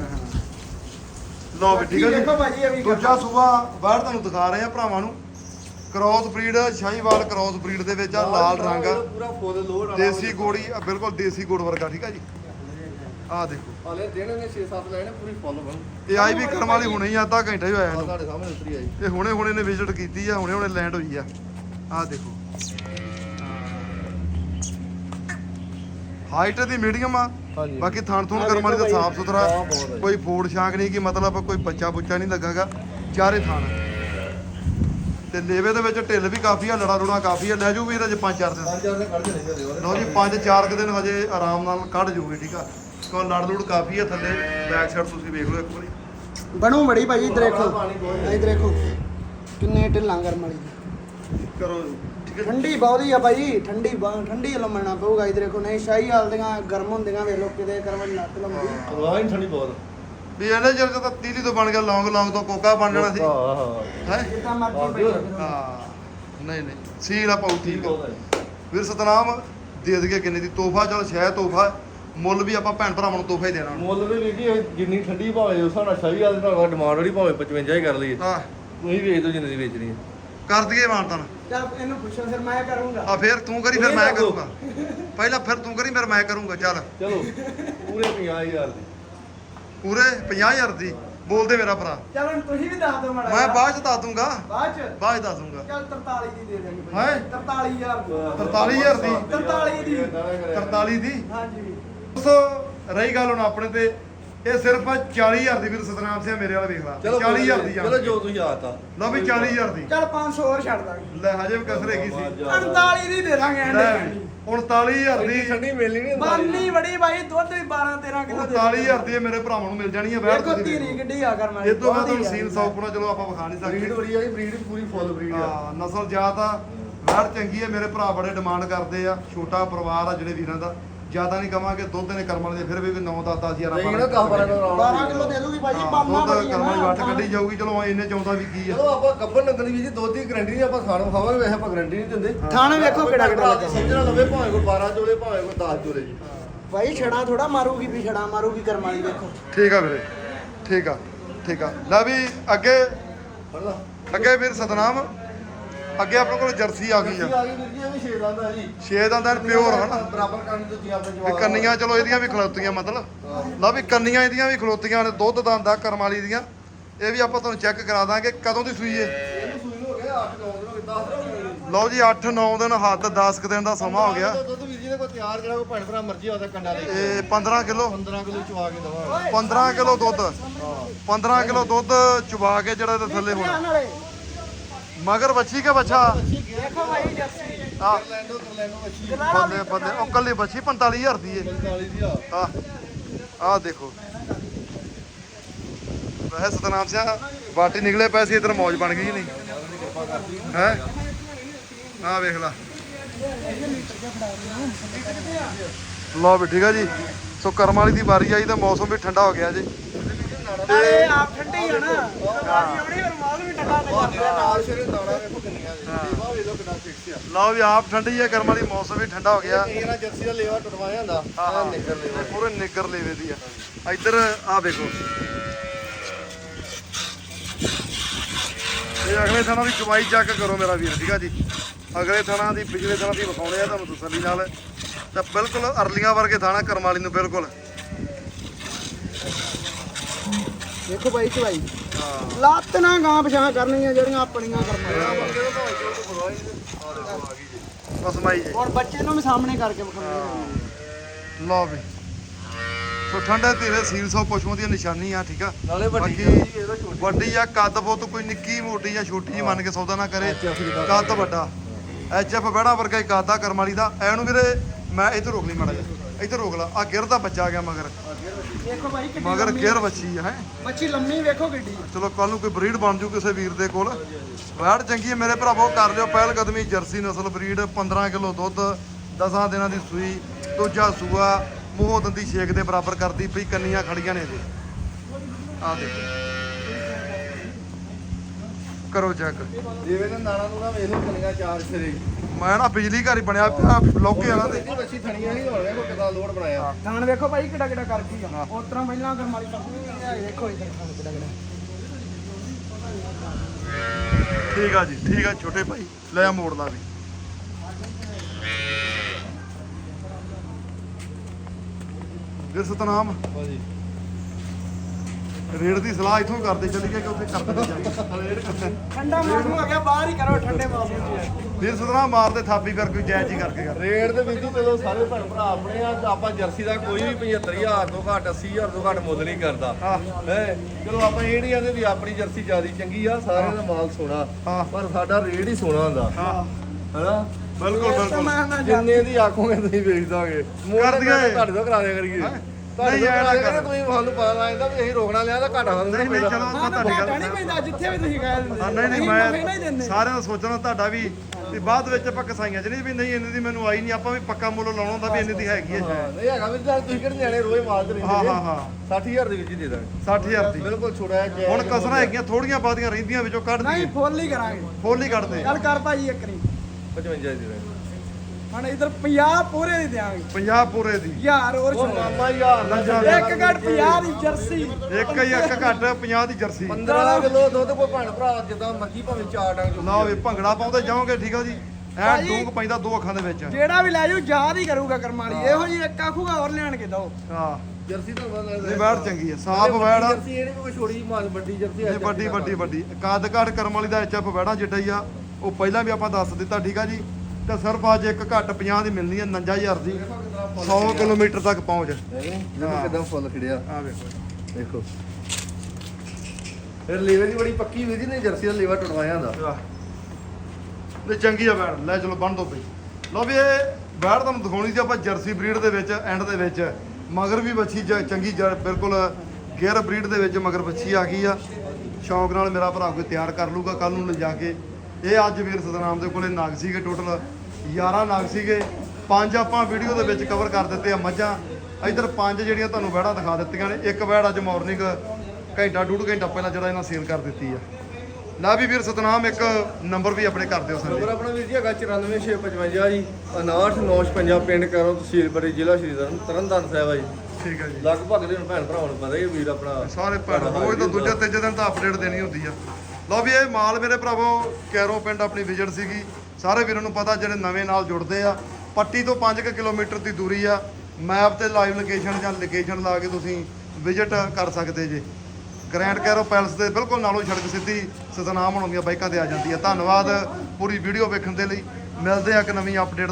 Speaker 1: ਲਓ ਵੀ ਠੀਕ
Speaker 3: ਵੇਖੋ
Speaker 1: ਜੀ।
Speaker 3: ਭਾਜੀ ਇਹ ਵੀ
Speaker 1: ਦੂਜਾ ਸੂਆ ਵੈੜ ਤੁਹਾਨੂੰ ਦਿਖਾ ਰਹੇ ਆ ਭਰਾਵਾਂ ਨੂੰ। Cross breed Sahiwal cross breed ਦੇ ਵਿੱਚ ਆ ਲਾਲ ਰੰਗ ਆ।
Speaker 2: ਪੂਰਾ ਫੁੱਲ ਲੋਡ
Speaker 1: ਦੇਸੀ ਗੋੜੀ ਆ, ਬਿਲਕੁਲ ਦੇਸੀ ਗੁੜ ਵਰਗਾ ਠੀਕ ਆ ਜੀ। ਆ ਦੇਖੋ।
Speaker 2: ਹਲੇ ਦਿਨ ਨੇ 6-7 ਲੈਣੇ ਪੂਰੀ ਫੁੱਲ ਬਣ
Speaker 1: ਇਹ ਆਈ ਵੀ ਕਰਮ ਵਾਲੀ ਹੁਣੇ ਹੀ ਆ, ਅੱਧਾ ਘੰਟਾ ਹੀ ਹੋਇਆ
Speaker 2: ਆ
Speaker 1: ਇਹਨੂੰ
Speaker 2: ਸਾਡੇ ਸਾਹਮਣੇ ਉਤਰੀ ਆਈ।
Speaker 1: ਇਹ ਹੁਣੇ ਹੁਣੇ ਨੇ ਵਿਜ਼ਿਟ ਕੀਤੀ ਆ ਹੁਣੇ ਹੁਣੇ ਲੈਂਡ ਹੋਈ ਆ। ਆਹ ਦੇਖੋ। ਹਾਈਟ ਦੀ ਮੀਡੀਅਮ ਆ।
Speaker 2: ਹਾਂਜੀ।
Speaker 1: ਬਾਕੀ ਥਣ ਥੂਣ ਕਰਮ ਵਾਲੀ ਦਾ ਸਾਫ਼ ਸੁਥਰਾ
Speaker 2: ਹਾਂ, ਬਹੁਤ ਹੈ।
Speaker 1: ਕੋਈ ਫੋੜ ਛਾਂਕ ਨਹੀਂ ਕਿ ਮਤਲਬ ਕੋਈ ਬੱਚਾ ਬੁੱਚਾ ਨਹੀਂ ਲੱਗਾਗਾ। ਚਾਰੇ ਥਣ ਤੇ ਲੇਵੇ ਦੇ ਵਿੱਚ ਢਿੱਲ ਵੀ ਕਾਫੀ ਆ ਲੜਾ ਲੁੜਾ ਕਾਫੀ ਆ ਲੈ ਜੂ ਵੀ ਇਹਦੇ ਚ ਪੰਜ ਚਾਰ ਦਿਨ।
Speaker 2: ਪੰਜ ਚਾਰ ਦੇ ਕੱਢ ਕੇ ਨਹੀਂ ਦੇ
Speaker 1: ਲਓ ਜੀ ਪੰਜ ਚਾਰ ਕੁ ਦਿਨ ਹਜੇ ਆਰਾਮ ਨਾਲ ਕੱਢ ਜੂਗੇ ਠੀਕ ਆ। ਕੋ ਲੜ ਲੁੜ ਕਾਫੀ ਆ ਥੱਲੇ ਬੈਕ ਸਾਈਡ ਤੁਸੀਂ ਵੇਖ ਲਓ ਇੱਕ ਵਾਰੀ।
Speaker 3: ਬਣੂ ਬੜੀ ਭਾਜੀ ਇੱਧਰ ਦੇਖੋ। ਇੱਧਰ ਦੇਖੋ। ਕਿੰਨੇ ਢਿੱਲਾਂ ਕਰਮ ਵਾਲੀ।
Speaker 1: ਕਰੋ ਠੀਕ ਹੈ
Speaker 3: ਠੰਡੀ ਬਹੁਤੀ ਆ ਭਾਈ ਠੰਡੀ ਠੰਡੀ ਲੰਮਣਾ ਪਊਗਾ ਇੱਧਰ ਦੇਖੋ। ਨਹੀਂ ਸ਼ਾਹੀ ਹਾਲ ਦੀਆਂ ਗਰਮ ਹੁੰਦੀਆਂ ਵੇਖ ਲੋ ਕਿਤੇ ਕਰਮ ਵਾਲੀ ਲੱਤ
Speaker 2: ਹੀ। ਨਹੀਂ ਠੰਡੀ ਬਹੁਤ
Speaker 1: ਵੀ ਇਹਨੇ ਜਦ ਤਾਂ ਤੀਲੀ ਤੋਂ ਬਣ ਗਿਆ ਲੌਂਗ ਲੌਂਗ ਤੋਂ ਕੋਕਾ ਬਣ ਜਾਣਾ ਸੀ।
Speaker 2: ਹਾਂ ਹਾਂ।
Speaker 1: ਹੈ?
Speaker 3: ਜਿੱਦਾਂ ਮਰਜ਼ੀ
Speaker 2: ਆਹ,
Speaker 3: ਭਾਈ
Speaker 1: ਹਾਂ। ਨਹੀਂ ਨਹੀਂ। ਸੀਲ ਆ ਪਾਉ ਠੀਕ ਵੀਰ ਸਤਨਾਮ ਦੇ ਦਈਏ ਕਿੰਨੇ ਦੀ ਤੋਹਫਾ ਚਲ ਸ਼ਾਇਦ ਤੋਹਫਾ। ਮੁੱਲ ਵੀ ਆਪਾਂ ਭੈਣ ਭਰਾਵਾਂ ਨੂੰ ਤੋਹਫਾ ਹੀ ਦੇਣਾ
Speaker 2: ਮੁੱਲ ਵੀ ਵੀਰ ਜੀ ਇਹ ਜਿੰਨੀ ਠੰਡੀ ਭਾਵੇਂ ਉਸ ਨਾਲ ਸ਼ਾਹੀ ਵਾਲੇ ਨਾਲ ਡਿਮਾਂਡ ਵਾਲੀ ਭਾਵੇਂ 55 ਹੀ ਕਰ ਲਈਏ।
Speaker 1: ਹਾਂ।
Speaker 2: ਤੁਸੀਂ ਵੇਚ ਦਿਓ ਜਿੰਨੇ ਦੀ ਵੇਚਣੀ ਹੈ
Speaker 1: ਕਰ ਦਈਏ ਮਾਨਤਨ
Speaker 3: ਚੱਲ ਇਹਨੂੰ ਪੁੱਛੋ ਫਿਰ ਮੈਂ ਕਰੂੰਗਾ।
Speaker 1: ਆ ਫਿਰ ਤੂੰ ਕਰੀ ਫਿਰ ਮੈਂ। ਕਰੂੰਗਾ। ਪਹਿਲਾਂ ਫਿਰ ਤੂੰ ਕਰੀ ਫਿਰ ਮੈਂ ਕਰੂੰਗਾ ਚੱਲ।
Speaker 2: ਚਲੋ ਪੂਰੇ 50000 ਦੀ।
Speaker 1: ਪੂਰੇ 50000 ਦੀ? ਬੋਲਦੇ ਮੇਰਾ ਭਰਾ।
Speaker 3: ਚੱਲ ਹੁਣ ਤੁਸੀਂ ਵੀ ਦੱਸ ਦਿਓ ਮਾੜਾ
Speaker 1: ਮੈਂ। ਬਾਅਦ ਚ ਦੱਸ ਦੂੰਗਾ।
Speaker 3: ਬਾਅਦ ਚ?
Speaker 1: ਬਾਅਦ ਚ ਦੱਸ ਦੂੰਗਾ।
Speaker 3: ਚੱਲ 43 ਦੀ ਦੇ ਦੇਣੀ
Speaker 1: ਹੈਂ?
Speaker 3: 43000 ਦੀ।
Speaker 1: 43000 ਦੀ?
Speaker 3: 43 ਦੀ।
Speaker 1: 43 ਦੀ?
Speaker 3: ਹਾਂਜੀ।
Speaker 1: ਦੋਸਤੋ ਰਹੀ ਗੱਲ ਹੁਣ ਆਪਣੇ ਤੇ ਇਹ ਸਿਰਫ 40000 ਦੀ ਵੀਰ ਸਤਨਾਮ ਸਿੰਘ ਮੇਰੇ ਵਾਲਾ ਵੇਖ ਲਾ।
Speaker 2: ਚਲੋ
Speaker 1: 40000 ਦੀ
Speaker 2: ਚਲੋ ਜੋ ਤੁਸੀਂ ਆਤਾ
Speaker 1: ਲਓ ਵੀ 40000 ਦੀ।
Speaker 3: ਚੱਲ 500 ਹੋਰ ਛੱਡ ਦਾਂਗੇ।
Speaker 1: ਲੈ ਹਜੇ ਵੀ ਕਸਰ ਹੈਗੀ ਸੀ।
Speaker 3: 48 ਦੀ ਦੇ ਦਾਂਗੇ ਐਂਡ।
Speaker 1: ਵੀ, 39000
Speaker 2: ਇੰਨੀ
Speaker 1: ਦੀ।
Speaker 2: ਠੰਡੀ ਮਿਲਣੀ ਨਹੀਂ
Speaker 3: ਬਾਨੀ ਬੜੀ ਭਾਈ ਦੁੱਧ ਵੀ 12 13 ਕਿਲੋ ਦੇ
Speaker 1: 39000 ਦੀ ਮੇਰੇ ਭਰਾਵਾਂ ਨੂੰ ਮਿਲ ਜਾਣੀ ਹੈ ਵੈਰ
Speaker 3: ਦੇਖੋ
Speaker 1: ਤੁਸੀਂ
Speaker 3: ਧੀਰੀ ਕਿੱਡੀ ਆ ਕਰਨਾ
Speaker 1: ਇਹ ਤੋਂ ਬਾਅਦ ਤੁਹਾਨੂੰ ਸੀਨ ਸੌਪਣਾ ਚਲੋ ਆਪਾਂ ਵਿਖਾ ਨਹੀਂ
Speaker 2: ਬਰੀਡ
Speaker 1: ਸਕਦੇ।
Speaker 2: ਬੜੀ ਆ ਬਰੀਡ ਪੂਰੀ ਫੁੱਲ ਬਰੀਡ ਆ।
Speaker 1: ਹਾਂ ਨਸਲ ਜਾਤ ਆ। ਵੈਰ ਚੰਗੀ ਹੈ ਮੇਰੇ ਭਰਾ ਬੜੇ ਡਿਮਾਂਡ ਕਰਦੇ ਆ। ਛੋਟਾ ਪਰਿਵਾਰ ਆ ਜਿਹੜੇ ਵੀਰਾਂ ਦਾ। ਜ਼ਿਆਦਾ ਨਹੀਂ ਕਵਾਂਗੇ ਦੁੱਧ ਨੇ ਕਰਮਾਂ ਦੇ ਫਿਰ ਵੀ 9 10 10 ਹਜ਼ਾਰ
Speaker 2: ਨਹੀਂ ਨਾ 10 12 ਕਿਲੋ
Speaker 3: 12 ਕਿਲੋ ਦੇ ਦੂਗੀ ਭਾਜੀ
Speaker 1: ਦੁੱਧ
Speaker 3: ਬੜੀ
Speaker 1: ਕਰਮਾਂ ਦੀ
Speaker 3: ਨਾ।
Speaker 1: ਵੱਟ ਕੱਢੀ ਜਾਊਗੀ ਚਲੋ ਇੰਨੇ ਚਾਹੁੰਦਾ ਵੀ ਕੀ ਆ।
Speaker 2: ਚਲੋ ਆਪਾਂ ਕੱਪੜ ਨੰਗਣੀ ਵੀ ਜੀ ਦੁੱਧ ਦੀ ਗਰੰਟੀ ਨਹੀਂ ਆਪਾਂ ਖਾਣ ਖਾਵਾਂਗੇ ਵੈਸੇ ਆਪਾਂ ਗਰੰਟੀ ਨਹੀਂ ਦਿੰਦੇ।
Speaker 3: ਥਾਣੇ ਵੇਖੋ ਕਿਹੜਾ ਕਿਹੜਾ ਲੱਗਾ।
Speaker 2: ਸਮਝਣਾ ਲਵੇ ਭਾਵੇਂ ਕੋਈ 12 ਚੋਲੇ ਭਾਵੇਂ ਕੋਈ 10 ਚੋਲੇ ਜੀ।
Speaker 3: ਭਾਈ ਛੜਾ ਥੋੜਾ ਮਾਰੂਗੀ ਵੀ ਛੜਾ ਮਾਰੂਗੀ ਕਰਮ ਵਾਲੀ ਵੇਖੋ।
Speaker 1: ਠੀਕ ਆ ਵੀਰੇ ਠੀਕ ਆ ਠੀਕ ਆ। ਲੈ ਵੀ ਅੱਗੇ ਅੱਗੇ ਵੀਰ ਸਤਨਾਮ। ਅੱਗੇ ਆਪਣੇ ਕੋਲ ਜਰਸੀ ਆ ਗਈ ਆ।
Speaker 2: ਆ ਗਈ ਵੀਰ ਜੀ ਇਹ ਵੀ ਛੇ ਦੰਦ ਆ ਜੀ।
Speaker 1: ਛੇ ਦਾ ਦੰਦ ਪਿਓਰ ਹਨਾ?
Speaker 2: ਬਰਾਬਰ ਕਰਨ ਤੋਂ ਜੀ ਆਪਣੇ
Speaker 1: ਤੇ
Speaker 2: ਜਵਾਬ
Speaker 1: ਕੰਨੀਆਂ ਚਲੋ ਇਹਦੀਆਂ ਵੀ ਖਲੋਤੀਆਂ ਮਤਲਬ। ਲਾ ਵੀ ਕੰਨੀਆਂ ਇਹਦੀਆਂ ਵੀ ਖਲੋਤੀਆਂ ਨੇ ਦੁੱਧ ਦੰਦਾ ਕਰਮ ਵਾਲੀ ਦੀਆਂ। ਇਹ ਵੀ ਆਪਾਂ ਤੁਹਾਨੂੰ ਚੈੱਕ ਕਰਾ ਦਾਂਗੇ ਕਦੋਂ ਦੀ ਸੂਈ ਏ?
Speaker 2: ਇਹਨੂੰ ਸੂਈ ਨੂੰ ਹੋ ਗਿਆ 8 9 ਦਿਨ ਹੋ ਗਏ 10 ਦਿਨ ਹੋ ਗਏ
Speaker 1: ਲਓ ਜੀ 8-9 ਦਿਨ ਹੱਦ 10 ਕੁ ਦਿਨ ਦਾ ਸਮਾਂ ਹੋ ਗਿਆ।
Speaker 2: ਦੁੱਧ ਵੀਰ ਜੀ ਦੇ ਕੋਲ ਤਿਆਰ ਜਿਹੜਾ ਕੋਈ ਭੈਣ ਭਰਾ ਮਰਜ਼ੀ ਆਉਂਦਾ ਕੰਡਾ ਲੈ ਕੇ
Speaker 1: ਇਹ 15 ਕਿਲੋ?
Speaker 2: 15 ਕਿਲੋ ਚਵਾ ਕੇ ਦਵਾਂਗੇ।
Speaker 1: 15 ਕਿਲੋ ਦੁੱਧ। 15 ਕਿਲੋ ਦੁੱਧ ਚੁਬਾ ਕੇ ਜਿਹੜਾ ਇਹਦੇ ਥੱਲੇ ਹੋਣਾ। ਮਗਰ ਬੱਚੀ ਕੇ ਬੱਚਾ
Speaker 3: ਦੇਖੋ ਭਾਈ ਜਰਸੀ
Speaker 1: ਆ
Speaker 2: ਲੈਂਡੋ ਲੈਂਡੋ
Speaker 1: ਉਹ ਕੱਲੀ ਬੱਚੀ 45000 ਦੀ ਏ।
Speaker 2: 45 ਦੀ ਆ।
Speaker 1: ਆ ਆ ਦੇਖੋ। ਵੈਸੇ ਸਤਨਾਮ ਸਿੰਘ ਬਾਟੀ ਨਿਕਲੇ ਪਏ ਸੀ ਇਧਰ ਮੌਜ ਬਣ ਗਈ ਨਹੀਂ? ਹੈ? ਆ ਵੇਖ ਲਾ। ਲਓ ਵੀ ਠੀਕ ਆ ਜੀ। ਸੋ ਕਰਮ ਵਾਲੀ ਦੀ ਵਾਰੀ ਆਈ ਤਾਂ ਮੌਸਮ ਵੀ ਠੰਡਾ ਹੋ ਗਿਆ ਜੀ।
Speaker 3: ਨਾਲੇ ਆਪ ਠੰਡੇ ਹੀ ਆ ਨਾ। ਵਾਰੀ ਆਉਣੀ ਪਰ ਮਾਲ ਵੀ ਠੰਡਾ ਤੇ ਕਰਦਾ।
Speaker 2: ਨਾਲ ਸ਼ੇਰੇ ਦਾਣਾ ਵੇਖੋ ਕਿੰਨੀਆਂ ਨੇ। ਦੇਵਾ ਵੇਖੋ ਕਿੰਨਾ ਫਿਕਸ ਆ।
Speaker 1: ਲਓ ਵੀ ਆਪ ਠੰਡੀ ਹੈ ਕਰਮ ਵਾਲੀ ਮੌਸਮ ਵੀ ਠੰਡਾ ਹੋ ਗਿਆ।
Speaker 2: ਇਹ ਨਾ ਜਰਸੀ ਦਾ ਲੇਵਾ ਟੁੱਟਵਾਇਆ ਹੁੰਦਾ
Speaker 1: ਹਾਂ, ਹਾਂ।
Speaker 2: ਆ ਨਿਕਲ ਲੇਵਾ।
Speaker 1: ਪੂਰੇ ਨਿੱਗਰ ਲੇਵੇ ਦੀ ਆ। ਇੱਧਰ ਆ ਵੇਖੋ। ਇਹ ਅਗਲੇ ਥਾਣਾ ਦੀ ਚਵਾਈ ਚੈੱਕ ਕਰੋ ਮੇਰਾ ਵੀਰ ਠੀਕ ਆ ਜੀ। ਅਗਲੇ ਥਾਣਾ ਦੀ ਪਿਛਲੇ ਥਾਣਾ ਦੀ ਵਿਖਾਉਣੇ ਆ ਤੁਹਾਨੂੰ ਤਸੱਲੀ ਨਾਲ। ਤਾਂ ਬਿਲਕੁਲ ਅਰਲੀਆਂ ਵਰਗੇ ਥਾਣਾ ਕਰਮ ਵਾਲੀ ਨੂੰ ਬਿਲਕੁਲ।
Speaker 3: ਦੇਖੋ ਭਾਈ ਚਵਾਈ
Speaker 1: ਹਾਂ
Speaker 3: ਲੱਤ ਨਾ ਗਾਂ ਪਛਾਂ ਕਰਨੀਆਂ ਜਿਹੜੀਆਂ ਆਪਣੀਆਂ ਕਰਨੀਆਂ।
Speaker 2: ਜੋ।
Speaker 1: ਬਸ ਮਾਈ ਜੀ।
Speaker 3: ਹੁਣ ਬੱਚੇ ਨੂੰ ਵੀ ਸਾਹਮਣੇ ਕਰਕੇ ਵਿਖਾਉਣੀ
Speaker 1: ਲਓ ਵੀ। ਸੋ ਠੰਡਾ ਧੀਰੇ ਸੀਲ ਸੋ ਪਸ਼ੂਆਂ ਦੀ ਨਿਸ਼ਾਨੀ ਆ ਠੀਕ ਆ?
Speaker 2: ਨਾਲੇ ਵੱਡੀ
Speaker 1: ਬਾਕੀ
Speaker 2: ਜਰਸੀ ਇਹਦਾ ਛੋਟੀ
Speaker 1: ਵੱਡੀ ਆ ਕੱਦ ਬਹੁਤ ਕੋਈ ਨਿੱਕੀ ਮੋਟੀ ਜਾਂ ਛੋਟੀ ਜੀ ਮੰਨ ਕੇ ਸੌਦਾ ਨਾ ਕਰੇ। ਕੱਦ ਵੱਡਾ। ਐਚਐਫ ਬੜਾ ਵਰਗਾ ਹੀ ਕੱਦ ਆ ਕਰਮ ਵਾਲੀ ਦਾ। ਐਨੂੰ ਵੀਰੇ ਮੈਂ ਇੱਧਰ ਰੋਕ ਲਈ ਮਾੜਾ ਜਿਹਾ। ਇੱਧਰ ਰੋਕ ਲਾ। ਆ ਗਿਰ ਦਾ ਬੱਚਾ ਆ ਗਿਆ ਮਗਰ।
Speaker 3: ਦੇਖੋ ਭਾਈ ਕਿੱਡੀ
Speaker 1: ਮਗਰ ਗਿਰ ਬੱਚੀ ਹੈ?
Speaker 3: ਬੱਚੀ ਲੰਮੀ ਵੇਖੋ ਕਿੱਡੀ
Speaker 1: ਚਲੋ ਕੱਲ ਨੂੰ ਕੋਈ ਬਰੀਡ ਬਣ ਜੂ ਕਿਸੇ ਵੀਰ ਦੇ ਕੋਲ। ਵੈੜ ਚੰਗੀ ਹੈ ਮੇਰੇ ਭਰਾਵੋ ਕਰ ਲਿਓ ਪਹਿਲ ਕਦਮੀ ਜਰਸੀ ਨਸਲ ਬਰੀਡ 15 ਕਿਲੋ ਦੁੱਧ 10 ਦਿਨਾਂ ਦੀ ਸੂਈ ਦੂਜਾ ਸੂਆ ਮੂੰਹੋਂ ਦੰਦੀ ਛੇਕ ਦੇ ਬਰਾਬਰ ਕਰਦੀ ਪਈ ਕੰਨੀਆਂ ਖੜੀਆਂ ਨੇ ਇਹਦੇ। ਆ ਦੇਖੋ। ਕਰੋ ਚੈੱਕ
Speaker 2: ਜਿਵੇਂ ਨਾ ਨਾਣਾ ਨੂੰ ਨਾ ਵੇਖ ਲਓ ਕਿੰਨੀਆਂ ਚਾਰ ਸਿਰੇ।
Speaker 1: ਮੈਂ ਨਾ ਬਿਜਲੀ ਘਰ ਹੀ ਬਣਿਆ ਪਿਆ ਲੋਕੇ ਵਾਲਾ ਤੇ।
Speaker 2: ਬੱਚੀ ਥਣੀਆਂ ਨਹੀਂ ਹੋਣੀਆਂ ਕੋਈ ਕਿਦਾਂ ਲੋਡ ਬਣਾਇਆ।
Speaker 3: ਥਾਣ ਵੇਖੋ ਭਾਈ ਕਿੱਡਾ ਕਿੱਡਾ ਕਰ ਗਈ ਆ ਉਸ ਤਰ੍ਹਾਂ ਪਹਿਲਾਂ ਕਰਮਾਲੀ ਕਰਦੀ ਆ ਦੇਖੋ ਇਧਰ ਥਾਣ ਕਿੱਡਾ ਕਿੱਡਾ।
Speaker 1: ਠੀਕ ਆ ਜੀ ਠੀਕ ਆ ਛੋਟੇ ਭਾਈ ਲੈ ਆ ਮੋੜ ਲਾ ਵੀ। ਵੀਰ ਸਤਨਾਮ।
Speaker 2: ਹਾਂਜੀ।
Speaker 1: ਰੇਡ ਦੀ ਸਲਾਹ ਇਥੋਂ ਕਰਦੇ ਚੱਲੀ ਗਏ ਕਿ ਉੱਥੇ ਕਰਦੇ ਜਾਈਏ
Speaker 3: ਠੰਡਾ ਮੌਸਮ ਹੋ ਗਿਆ ਬਾਹਰ ਹੀ ਕਰੋ ਠੰਡੇ ਮੌਸਮ 'ਚ
Speaker 1: ਵੀਰ ਸਤਨਾਮ ਮਾਰਦੇ ਥਾਪੀ ਫਿਰ ਕੋਈ ਜਾਇਜ਼ ਹੀ ਕਰਕੇ ਕਰ
Speaker 2: ਰੇਟ ਦੇ ਵਿੱਚ ਚਲੋ ਸਾਰੇ ਭੈਣ ਭਰਾ ਆਪਣੇ ਆ ਆਪਾਂ ਜਰਸੀ ਦਾ ਕੋਈ ਵੀ 75000 ਤੋਂ ਘੱਟ 80000 ਤੋਂ ਘੱਟ ਮੁੱਲ ਨਹੀਂ ਕਰਦਾ।
Speaker 1: ਹਾਂ।
Speaker 2: ਚਲੋ ਆਪਾਂ ਇਹ ਨਹੀਂ ਆਂਦੇ ਵੀ ਆਪਣੀ ਜਰਸੀ ਜਿਆਦੀ ਚੰਗੀ ਆ ਸਾਰਿਆਂ ਦਾ ਮਾਲ ਸੋਨਾ
Speaker 1: ਹਾਂ।
Speaker 2: ਪਰ ਸਾਡਾ ਰੇਟ ਹੀ ਸੋਨਾ ਹੁੰਦਾ।
Speaker 1: ਹਾਂ।
Speaker 2: ਹੈਨਾ?
Speaker 1: ਬਿਲਕੁਲ ਬਿਲਕੁਲ।
Speaker 2: ਜਿੰਨੇ ਦੀ ਆਖੋਗੇ ਤੁਸੀਂ ਵੇਚ ਦੋਗੇ।
Speaker 1: ਕਰ ਦਿਆਂਗੇ।
Speaker 2: ਤੁਹਾਡੇ ਤੋਂ ਕਰਾ ਦਿਆ ਕਰੀਏ।
Speaker 1: ਨਹੀਂ
Speaker 2: ਤੋਂ
Speaker 1: ਐਂ
Speaker 2: ਕਰਾ
Speaker 1: ਨਾ
Speaker 2: ਦਿਆ
Speaker 1: ਕਰ।
Speaker 2: ਕਰੀਏ, ਤੁਸੀਂ ਸਾਨੂੰ ਪਤਾ ਲੱਗ ਜਾਂਦਾ ਵੀ ਅਸੀਂ ਰੋਕਣਾ ਲਿਆ ਤਾਂ ਘਾਟਾ ਸਾਨੂੰ
Speaker 1: ਨਹੀਂ ਨਹੀਂ ਚਲੋ ਤਾਂ ਤੁਹਾਡੀ ਗੱਲ
Speaker 3: ਨਹੀਂ ਪੈਂਦਾ ਜਿੱਥੇ ਵੀ ਤੁਸੀਂ ਕਹਿ ਦਿੰਦੇ
Speaker 1: ਹਾਂ, ਨਹੀਂ ਨਹੀਂ
Speaker 3: ਨਹੀਂ
Speaker 1: ਮੈਂ
Speaker 3: ਦਿੰਦੇ।
Speaker 1: ਸਾਰਿਆਂ ਦਾ ਸੋਚਣਾ ਤੁਹਾਡਾ ਵੀ ਵੀ ਬਾਅਦ ਵਿੱਚ ਆਪਾਂ ਕਸਾਈਆਂ ਚ ਨਹੀਂ ਵੀ ਨਹੀਂ ਇੰਨੇ ਦੀ ਮੈਨੂੰ ਆਈ ਨਹੀਂ ਆਪਾਂ ਵੀ ਪੱਕਾ ਮੁੱਲ ਲਾਉਣਾ ਹੁੰਦਾ ਵੀ ਇੰਨੇ ਦੀ ਹੈਗੀ ਹੈ।
Speaker 2: ਹਾਂ, ਨਹੀਂ ਹੈਗਾ ਵੀ ਤੁਸੀਂ ਕਿਹੜੇ ਨਿਆਣੇ ਰੋਜ਼ ਮਾਲ ਤੇ
Speaker 1: ਹਾਂ
Speaker 2: ਰਹਿੰਦੇ
Speaker 1: ਹਾਂ ਹਾਂ।
Speaker 2: 60000 ਦੇ ਵਿੱਚ ਹੀ ਦੇ ਦਾਂਗੇ।
Speaker 1: 60000 ਦੀ।
Speaker 2: ਬਿਲਕੁਲ ਛੋੜਾ ਜਿਹਾ
Speaker 1: ਹੁਣ ਕਸਰਾਂ ਹੈਗੀਆਂ ਥੋੜੀਆਂ ਬਾਦੀਆਂ ਰਹਿੰਦੀਆਂ ਵਿੱਚੋਂ ਕੱਢ
Speaker 3: ਨਹੀਂ
Speaker 1: ਦਈਏ।
Speaker 3: ਫੁੱਲ ਹੀ ਕਰਾਂਗੇ।
Speaker 1: ਫੁੱਲ ਹੀ ਕੱਢਦੇ
Speaker 3: ਚੱਲ ਕਰ ਭਾਈ ਇੱਕ ਨਹੀਂ।
Speaker 2: 55 ਦੇ ਦਾਂਗੇ।
Speaker 3: ਹੁਣ ਇਧਰ 50 ਪੂਰੇ ਦੀ ਦਿਆਂਗੇ।
Speaker 1: 50 ਪੂਰੇ ਦੀ।
Speaker 3: ਯਾਰ ਹੋਰ
Speaker 2: ਉਹ
Speaker 3: ਛੋੜ
Speaker 2: ਮਾਮਾ ਯਾਰ ਨਾ
Speaker 1: ਚੱਲ।
Speaker 3: ਇੱਕ ਘੱਟ 50 ਦੀ ਜਰਸੀ।
Speaker 1: ਇੱਕ ਹੀ ਇੱਕ ਘੱਟ 50 ਦੀ ਜਰਸੀ।
Speaker 2: 15 ਕਿਲੋ ਦੁੱਧ ਕੋਈ ਭੈਣ ਭਰਾ ਜਿੱਦਾਂ ਮੱਕੀ ਭਾਵੇਂ ਚਾਰ ਡੰਗ
Speaker 1: ਨਾ ਵੀ ਭੰਗੜਾ ਪਾਉਂਦੇ ਜਾਓਗੇ ਠੀਕ ਆ ਜੀ? ਐ। ਡੂੰਗ ਪੈਂਦਾ ਦੋ ਅੱਖਾਂ ਦੇ ਵਿੱਚ।
Speaker 3: ਜਿਹੜਾ ਵੀ ਲੈ ਜਾਊ ਯਾਦ ਹੀ ਕਰੂਗਾ ਕਰਮਾਲੀ ਇਹੋ ਜੀ ਇੱਕ ਆਖੂਗਾ ਹੋਰ ਲੈਣ ਕੇ ਦੋ
Speaker 1: ਹਾਂ।
Speaker 2: ਜਰਸੀ ਤਾਂ ਬੰਦਾ
Speaker 1: ਇਹ ਵੈੜ ਚੰਗੀ ਹੈ ਸਾਫ਼ ਵੈੜ ਆ।
Speaker 2: ਜਰਸੀ ਇਹਨੇ ਕੋਈ ਛੋੜੀ ਮਾਲ ਵੱਡੀ ਜਰਸੀ
Speaker 1: ਇਹ ਵੱਡੀ ਵੱਡੀ ਵੱਡੀ। ਕਾਦ ਘਾਟ ਕਰਮ ਵਾਲੀ ਦਾ ਐਚਐਫ ਵੈੜਾਂ ਜਿੱਡਾ ਹੀ ਆ। ਉਹ ਪਹਿਲਾਂ ਵੀ ਆਪਾਂ ਦੱਸ ਦਿੱਤਾ ਠੀਕ ਆ ਜੀ? ਤੇ ਸਿਰਫ ਅੱਜ ਇੱਕ ਘੱਟ 50 ਦੀ ਮਿਲਣੀ ਹੈ 59000 ਦੀ। 100 ਕਿਲੋਮੀਟਰ ਤੱਕ ਪਹੁੰਚ।
Speaker 2: ਦੇਖੋ ਕਿਦਾਂ ਫੁੱਲ ਖਿੜਿਆ।
Speaker 1: ਆ ਵੇਖੋ।
Speaker 2: ਦੇਖੋ। ਫਿਰ ਲੇਵੇ ਦੀ ਬੜੀ ਪੱਕੀ ਹੋਈ ਸੀ ਨੇ ਜਰਸੀ ਦਾ ਲੇਵਾ ਟੁੱਟਵਾਇਆ ਹੁੰਦਾ।
Speaker 1: ਤੇ ਚੰਗੀ ਆ ਵੈੜ ਲੈ ਚਲੋ ਬੰਨ ਦੋ ਬਈ। ਲਓ ਵੀ ਇਹ ਵੈੜ ਤੁਹਾਨੂੰ ਦਿਖਾਉਣੀ ਸੀ ਆਪਾਂ ਜਰਸੀ ਬਰੀਡ ਦੇ ਵਿੱਚ ਐਂਡ ਦੇ ਵਿੱਚ। ਮਗਰ ਵੀ ਬੱਚੀ ਚੰਗੀ ਬਿਲਕੁਲ ਗੇਅਰ ਬਰੀਡ ਦੇ ਵਿੱਚ ਮਗਰ ਬੱਚੀ ਆ ਗਈ ਆ। ਸ਼ੌਂਕ ਨਾਲ ਮੇਰਾ ਭਰਾ ਕੋਈ ਤਿਆਰ ਕਰ ਲੂਗਾ ਕੱਲ ਨੂੰ ਲਿਜਾ ਕੇ। ਇਹ ਅੱਜ ਵੀਰ ਸਤਨਾਮ ਦੇ ਕੋਲੇ ਨਾਗ ਸੀਗੇ ਟੋਟਲ 11 ਨਾਗ ਸੀਗੇ। ਪੰਜ ਆਪਾਂ ਵੀਡੀਓ ਦੇ ਵਿੱਚ ਕਵਰ ਕਰ ਦਿੱਤੇ ਆ ਮੱਝਾਂ। ਇਧਰ ਪੰਜ ਜਿਹੜੀਆਂ ਤੁਹਾਨੂੰ ਵੈੜਾਂ ਦਿਖਾ ਦਿੱਤੀਆਂ ਨੇ। ਇੱਕ ਵੈੜ ਅੱਜ ਮਾਰਨਿੰਗ ਘੰਟਾ ਡੂਢ ਘੰਟਾ ਪਹਿਲਾਂ ਜਿਹੜਾ ਇਹਨਾਂ ਸੇਲ ਕਰ ਦਿੱਤੀ ਆ। ਲੈ ਵੀ ਵੀਰ ਸਤਨਾਮ ਇੱਕ ਨੰਬਰ ਵੀ ਆਪਣੇ ਕਰ ਦਿਓ
Speaker 2: ਨੰਬਰ
Speaker 1: ਸਾਡੇ
Speaker 2: ਆਪਣਾ ਵੀਰ ਜੀ ਹੈਗਾ 94655 ਜੀ। 59955 ਪਿੰਡ ਕਰੋ ਤਹਿਸੀਲ ਬੜੀ ਜ਼ਿਲ੍ਹਾ ਸ਼੍ਰੀ ਤਰਨ ਤਰਨਤਾਰਨ ਸਾਹਿਬ ਆ ਜੀ।
Speaker 1: ਠੀਕ ਹੈ ਜੀ।
Speaker 2: ਲਗਭਗ ਦੇ ਭੈਣ ਭਰਾਵਾਂ ਨੂੰ ਪਤਾ ਹੀ ਹੈ ਵੀਰ ਆਪਣਾ
Speaker 1: ਸਾਰੇ ਭੈਣ ਰੋਜ਼ ਤਾਂ ਦੂਜੇ ਤੀਜੇ ਦਿਨ ਤਾਂ ਅਪਡੇਟ ਦੇਣੀ ਹੁੰਦੀ ਆ। ਲਓ ਵੀ ਇਹ ਮਾਲ ਮੇਰੇ ਭਰਾਵੋ ਕੈਰੋ ਪਿੰਡ ਆਪਣੀ ਵਿਜ਼ਿਟ ਸੀਗੀ। ਸਾਰੇ ਵੀਰਾਂ ਨੂੰ ਪਤਾ ਜਿਹੜੇ ਨਵੇਂ ਨਾਲ ਜੁੜਦੇ ਆ। ਪੱਟੀ ਤੋਂ 5 ਕਿਲੋਮੀਟਰ ਦੀ ਦੂਰੀ ਆ। ਮੈਪ ਤੇ ਲਾਈਵ ਲੋਕੇਸ਼ਨ ਜਾਂ ਲੋਕੇਸ਼ਨ ਲਾ ਕੇ ਤੁਸੀਂ ਵਿਜ਼ਿਟ ਕਰ ਸਕਦੇ ਜੇ। ਗ੍ਰੈਂਡ ਕੈਰੋ ਪੈਲਸ ਦੇ ਬਿਲਕੁਲ ਨਾਲੋਂ ਸੜਕ ਸਿੱਧੀ ਸਤਨਾਮ ਹੋਣ ਦੀਆਂ ਬਾਈਕਾਂ ਤੇ ਆ ਜਾਂਦੀ ਹੈ ਧੰਨਵਾਦ ਪੂਰੀ ਵੀਡੀਓ ਵੇਖਣ ਦੇ ਲਈ। ਮਿਲਦੇ ਆ ਇੱਕ ਨਵੀਂ ਅਪਡੇਟ